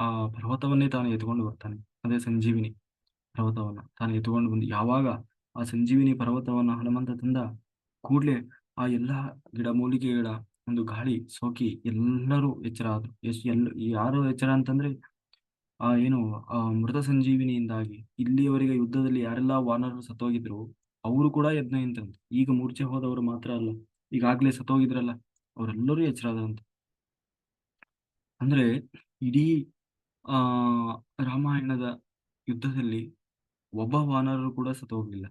ಆ ಪರ್ವತವನ್ನೇ ತಾನು ಎತ್ಕೊಂಡು ಬರ್ತಾನೆ. ಅದೇ ಸಂಜೀವಿನಿ ಪರ್ವತವನ್ನ ತಾನು ಎತ್ಕೊಂಡು ಬಂದು ಯಾವಾಗ ಆ ಸಂಜೀವಿನಿ ಪರ್ವತವನ್ನ ಹನುಮಂತ ತಂದ ಕೂಡ್ಲೆ ಆ ಎಲ್ಲಾ ಗಿಡಮೂಲಿಕೆಗಳ ಒಂದು ಗಾಳಿ ಸೋಕಿ ಎಲ್ಲರೂ ಎಚ್ಚರ ಆದ್ರು. ಎಷ್ಟು ಎಲ್ಲ ಯಾರು ಎಚ್ಚರ ಅಂತಂದ್ರೆ ಆ ಏನು ಆ ಮೃತ ಸಂಜೀವಿನಿಯಿಂದಾಗಿ ಇಲ್ಲಿಯವರೆಗೆ ಯುದ್ಧದಲ್ಲಿ ಯಾರೆಲ್ಲ ವಾನರರು ಸತ್ತೋಗಿದ್ರು, ಅವರು ಕೂಡ ಯಜ್ಞ ಈಗ ಮೂರ್ಛೆ ಹೋದವರು ಮಾತ್ರ ಅಲ್ಲ. ಈಗಾಗ್ಲೇ ಸತ್ತೋಗಿದ್ರಲ್ಲ ಅವರೆಲ್ಲರೂ ಎಚ್ಚರಾದಂತೆ ಅಂದ್ರೆ ಇಡೀ ಆ ರಾಮಾಯಣದ ಯುದ್ಧದಲ್ಲಿ ಒಬ್ಬ ವಾನರರು ಕೂಡ ಸತ್ತು ಹೋಗ್ಲಿಲ್ಲ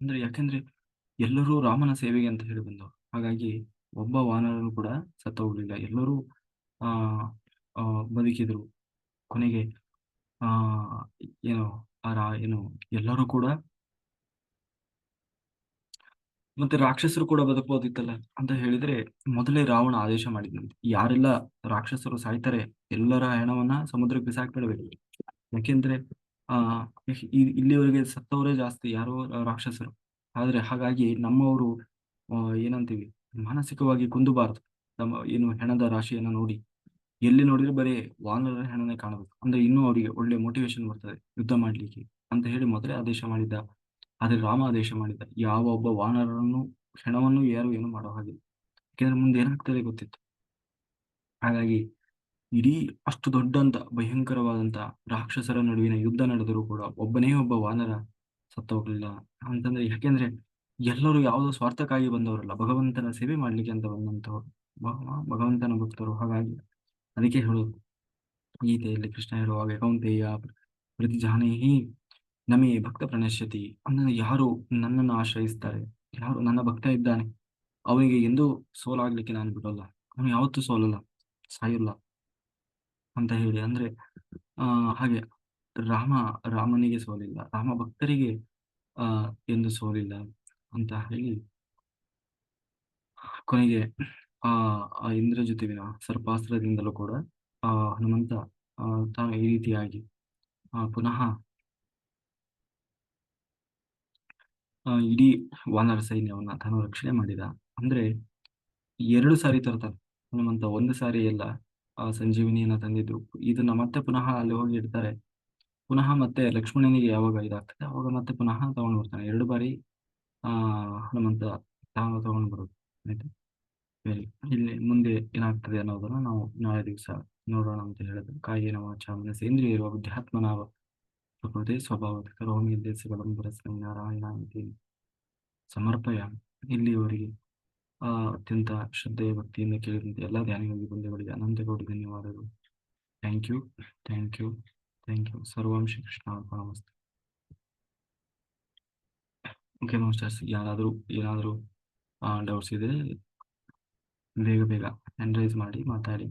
ಅಂದ್ರೆ ಯಾಕಂದ್ರೆ ಎಲ್ಲರೂ ರಾಮನ ಸೇವೆಗೆ ಅಂತ ಹೇಳಿ ಬಂದವರು. ಹಾಗಾಗಿ ಒಬ್ಬ ವಾನರರು ಕೂಡ ಸತ್ತೋಗ್ಲಿಲ್ಲ. ಎಲ್ಲರೂ ಆ ಆ, ಬದುಕಿದ್ರು. ಕೊನೆಗೆ ಆ ಏನು ಆ ಏನು ಎಲ್ಲರೂ ಕೂಡ ಮತ್ತೆ ರಾಕ್ಷಸರು ಕೂಡ ಬದುಕಬಹುದಿತ್ತಲ್ಲ ಅಂತ ಹೇಳಿದ್ರೆ ಮೊದಲೇ ರಾವಣ ಆದೇಶ ಮಾಡಿದ್ನಂತೆ. ಯಾರೆಲ್ಲ ರಾಕ್ಷಸರು ಸಾಯ್ತಾರೆ, ಎಲ್ಲರ ಹೆಣವನ್ನ ಸಮುದ್ರಕ್ಕೆ ಬಿಸಾಕ್ಬಿಡಬೇಕು. ಯಾಕೆಂದ್ರೆ, ಆ ಇಲ್ಲಿವರೆಗೆ ಸತ್ತವರೇ ಜಾಸ್ತಿ, ಯಾರೋ ರಾಕ್ಷಸರು. ಆದ್ರೆ ಹಾಗಾಗಿ ನಮ್ಮವರು ಏನಂತೀವಿ, ಮಾನಸಿಕವಾಗಿ ಕುಂದಬಾರದು. ನಮ್ಮ, ಏನು ಹೆಣದ ರಾಶಿಯನ್ನ ನೋಡಿ. ಎಲ್ಲಿ ನೋಡಿದ್ರೆ ಬರೀ ವಾನರ ಹೆಣನೇ ಕಾಣಬೇಕು. ಅಂದ್ರೆ ಇನ್ನೂ ಅವರಿಗೆ ಒಳ್ಳೆ ಮೋಟಿವೇಶನ್ ಬರ್ತದೆ, ಯುದ್ಧ ಮಾಡ್ಲಿಕ್ಕೆ ಅಂತ ಹೇಳಿ ಮೊದಲೇ ಆದೇಶ ಮಾಡಿದ್ದ ಆದ್ರೆ ರಾಮ ಆದೇಶ ಮಾಡಿದ ಯಾವ ಒಬ್ಬ ವಾನರನ್ನು ಕ್ಷಣವನ್ನು ಯಾರು ಏನು ಮಾಡೋ ಹಾಗಿಲ್ಲ. ಯಾಕೆಂದ್ರೆ ಮುಂದೆ ಏನಾಗ್ತದೆ ಗೊತ್ತಿತ್ತು? ಹಾಗಾಗಿ ಇಡೀ ಅಷ್ಟು ದೊಡ್ಡಂತ ಭಯಂಕರವಾದಂತ ರಾಕ್ಷಸರ ನಡುವಿನ ಯುದ್ಧ ನಡೆದರೂ ಕೂಡ ಒಬ್ಬನೇ ಒಬ್ಬ ವಾನರ ಸತ್ತ ಹೋಗ್ಲಿಲ್ಲ ಅಂತಂದ್ರೆ ಯಾಕೆಂದ್ರೆ ಎಲ್ಲರೂ ಯಾವುದೋ ಸ್ವಾರ್ಥಕ್ಕಾಗಿ ಬಂದವರಲ್ಲ, ಭಗವಂತನ ಸೇವೆ ಮಾಡ್ಲಿಕ್ಕೆ ಅಂತ ಬಂದಂತವ್ರು. ಭಗ- ಭಗವಂತನ ಭಕ್ತರು. ಹಾಗಾಗಿ ಅದಕ್ಕೆ ಹೇಳೋದು. ಗೀತೆಯಲ್ಲಿ ಕೃಷ್ಣ ಹೇಳುವಾಗ ಕೌಂತೆಯ ಪ್ರತಿಜಾನೇಹಿ ನಮೇ ಭಕ್ತ ಪ್ರಣಶ್ಯತಿ ಅಂದ್ರೆ ಯಾರು ನನ್ನನ್ನು ಆಶ್ರಯಿಸ್ತಾರೆ? ಯಾರು ನನ್ನ ಭಕ್ತ ಇದ್ದಾನೆ? ಅವನಿಗೆ ಎಂದೂ ಸೋಲಾಗ್ಲಿಕ್ಕೆ ನಾನು ಬಿಡೋಲ್ಲ. ಅವನು ಯಾವತ್ತೂ ಸೋಲಲ್ಲ. ಸಾಯೋಲ್ಲ ಅಂತ ಹೇಳಿ. ಅಂದ್ರೆ, ಆ, ಹಾಗೆ ರಾಮ ರಾಮನಿಗೆ ಸೋಲಿಲ್ಲ. ರಾಮ ಭಕ್ತರಿಗೆ, ಆ, ಎಂದು ಸೋಲಿಲ್ಲ ಅಂತ ಹೇಳಿ ಕೊನೆಗೆ, ಆ ಆ ಜೊತೆಗಿನ ಸರ್ಪಾಸ್ತ್ರದಿಂದಲೂ ಕೂಡ, ಆ, ಹನುಮಂತ, ಆ, ತಾನು ಈ ರೀತಿಯಾಗಿ, ಆ, ಪುನಃ ಆ ಇಡೀ ವಾನರ ಸೈನ್ಯವನ್ನ ತಾನು ರಕ್ಷಣೆ ಮಾಡಿದ. ಅಂದ್ರೆ ಎರಡು ಸಾರಿ ತರ್ತಾನೆ ಹನುಮಂತ ಒಂದು ಸಾರಿ ಎಲ್ಲ ಆ ಸಂಜೀವಿನಿಯನ್ನ ತಂದಿದ್ರು. ಇದನ್ನ ಮತ್ತೆ ಪುನಃ ಅಲ್ಲಿ ಹೋಗಿ ಇಡ್ತಾರೆ. ಪುನಃ ಮತ್ತೆ ಲಕ್ಷ್ಮಣನಿಗೆ ಯಾವಾಗ ಇದಾಗ್ತದೆ? ಅವಾಗ ಮತ್ತೆ ಪುನಃ ತಗೊಂಡು ಬರ್ತಾನೆ. ಎರಡು ಬಾರಿ ಆ, ಹನುಮಂತ ತಾನು ತಗೊಂಡು ಬರೋದು. ಆಯ್ತು? ಇಲ್ಲಿ ಮುಂದೆ ಏನಾಗ್ತದೆ ಅನ್ನೋದನ್ನ ನಾವು ನಾಳೆ ದಿವಸ ನೋಡೋಣ ಅಂತ ಹೇಳಿದ್ರೆ. ನಮ್ಮ ವಾಚ ಮನಸ್ಸೇಂದ್ರಿಯ ಇರುವ ಬುದ್ಧಾತ್ಮನಾವ ಪ್ರಕೃತಿ ಸ್ವಭಾವದ ಕರೋಮಿ ದೇಶಗಳಂಬರಸ್ಮೈ ನಾರಾಯಣ ಅಂತ ಸಮರ್ಪಯ ಇಲ್ಲಿವರಿಗೆ ಆ ಅತ್ಯಂತ ಶ್ರದ್ಧೆಯ ಭಕ್ತಿಯಿಂದ ಕೇಳಿದಂತೆ ಎಲ್ಲ ಧ್ಯಾನಿಗಳಿಗೆ ಬಂಧುಗಳಿಗೆ ಅನಂತ ಕೋಟಿ ಧನ್ಯವಾದಗಳು thank you thank you thank you ಸರ್ವಂ ಶ್ರೀ ಕೃಷ್ಣ ನಮಸ್ತೆ ಓಕೆ ಮಾಸ್ಟರ್ಸ್ ಯಾರಾದರೂ ಏನಾದರೂ ಡೌಟ್ಸ್ ಇದ್ರೆ ಬೇಗ ಬೇಗ ರೈಸ್ ಮಾಡಿ ಮಾತಾಡಿ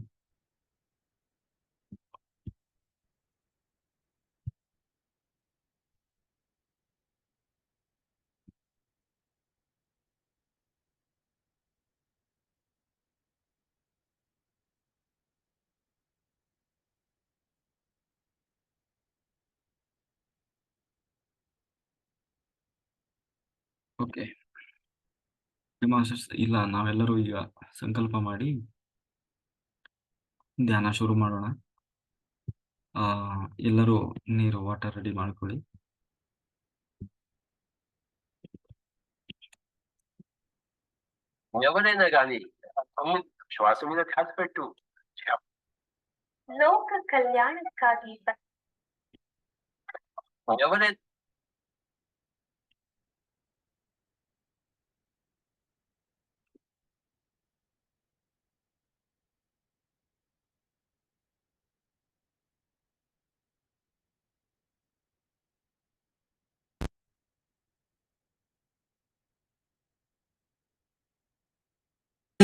ಓಕೆ ಮಾಸ್ಟರ್ಸ್ ಇಲ್ಲ ನಾವೆಲ್ಲರೂ ಈಗ ಸಂಕಲ್ಪ ಮಾಡಿ ಧ್ಯಾನ ಶುರು ಮಾಡೋಣ ಆ ಎಲ್ಲರೂ ನೀರು ವಾಟರ್ ರೆಡಿ ಮಾಡ್ಕೊಳ್ಳಿ ఎవరైనా గాని తమ్ము శ్వాస మీద ధ్యాస పెట్టు ಲೋಕ ಕಲ್ಯಾಣಕ್ಕಾಗಿ ಬ- ఎవరైనా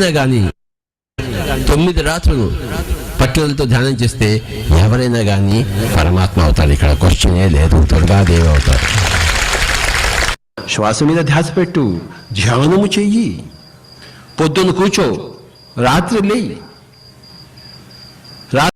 కానీ తొమ్మిది రాత్రులు పట్టుదలతో ధ్యానం చేస్తే ఎవరైనా కానీ పరమాత్మ అవుతారు. ఇక్కడ క్వశ్చనే లేదు. దుర్గాదేవి అవుతారు. శ్వాస మీద ధ్యాస పెట్టు. ధ్యానము చెయ్యి. పొద్దున్న కూర్చో. రాత్రి లేయి.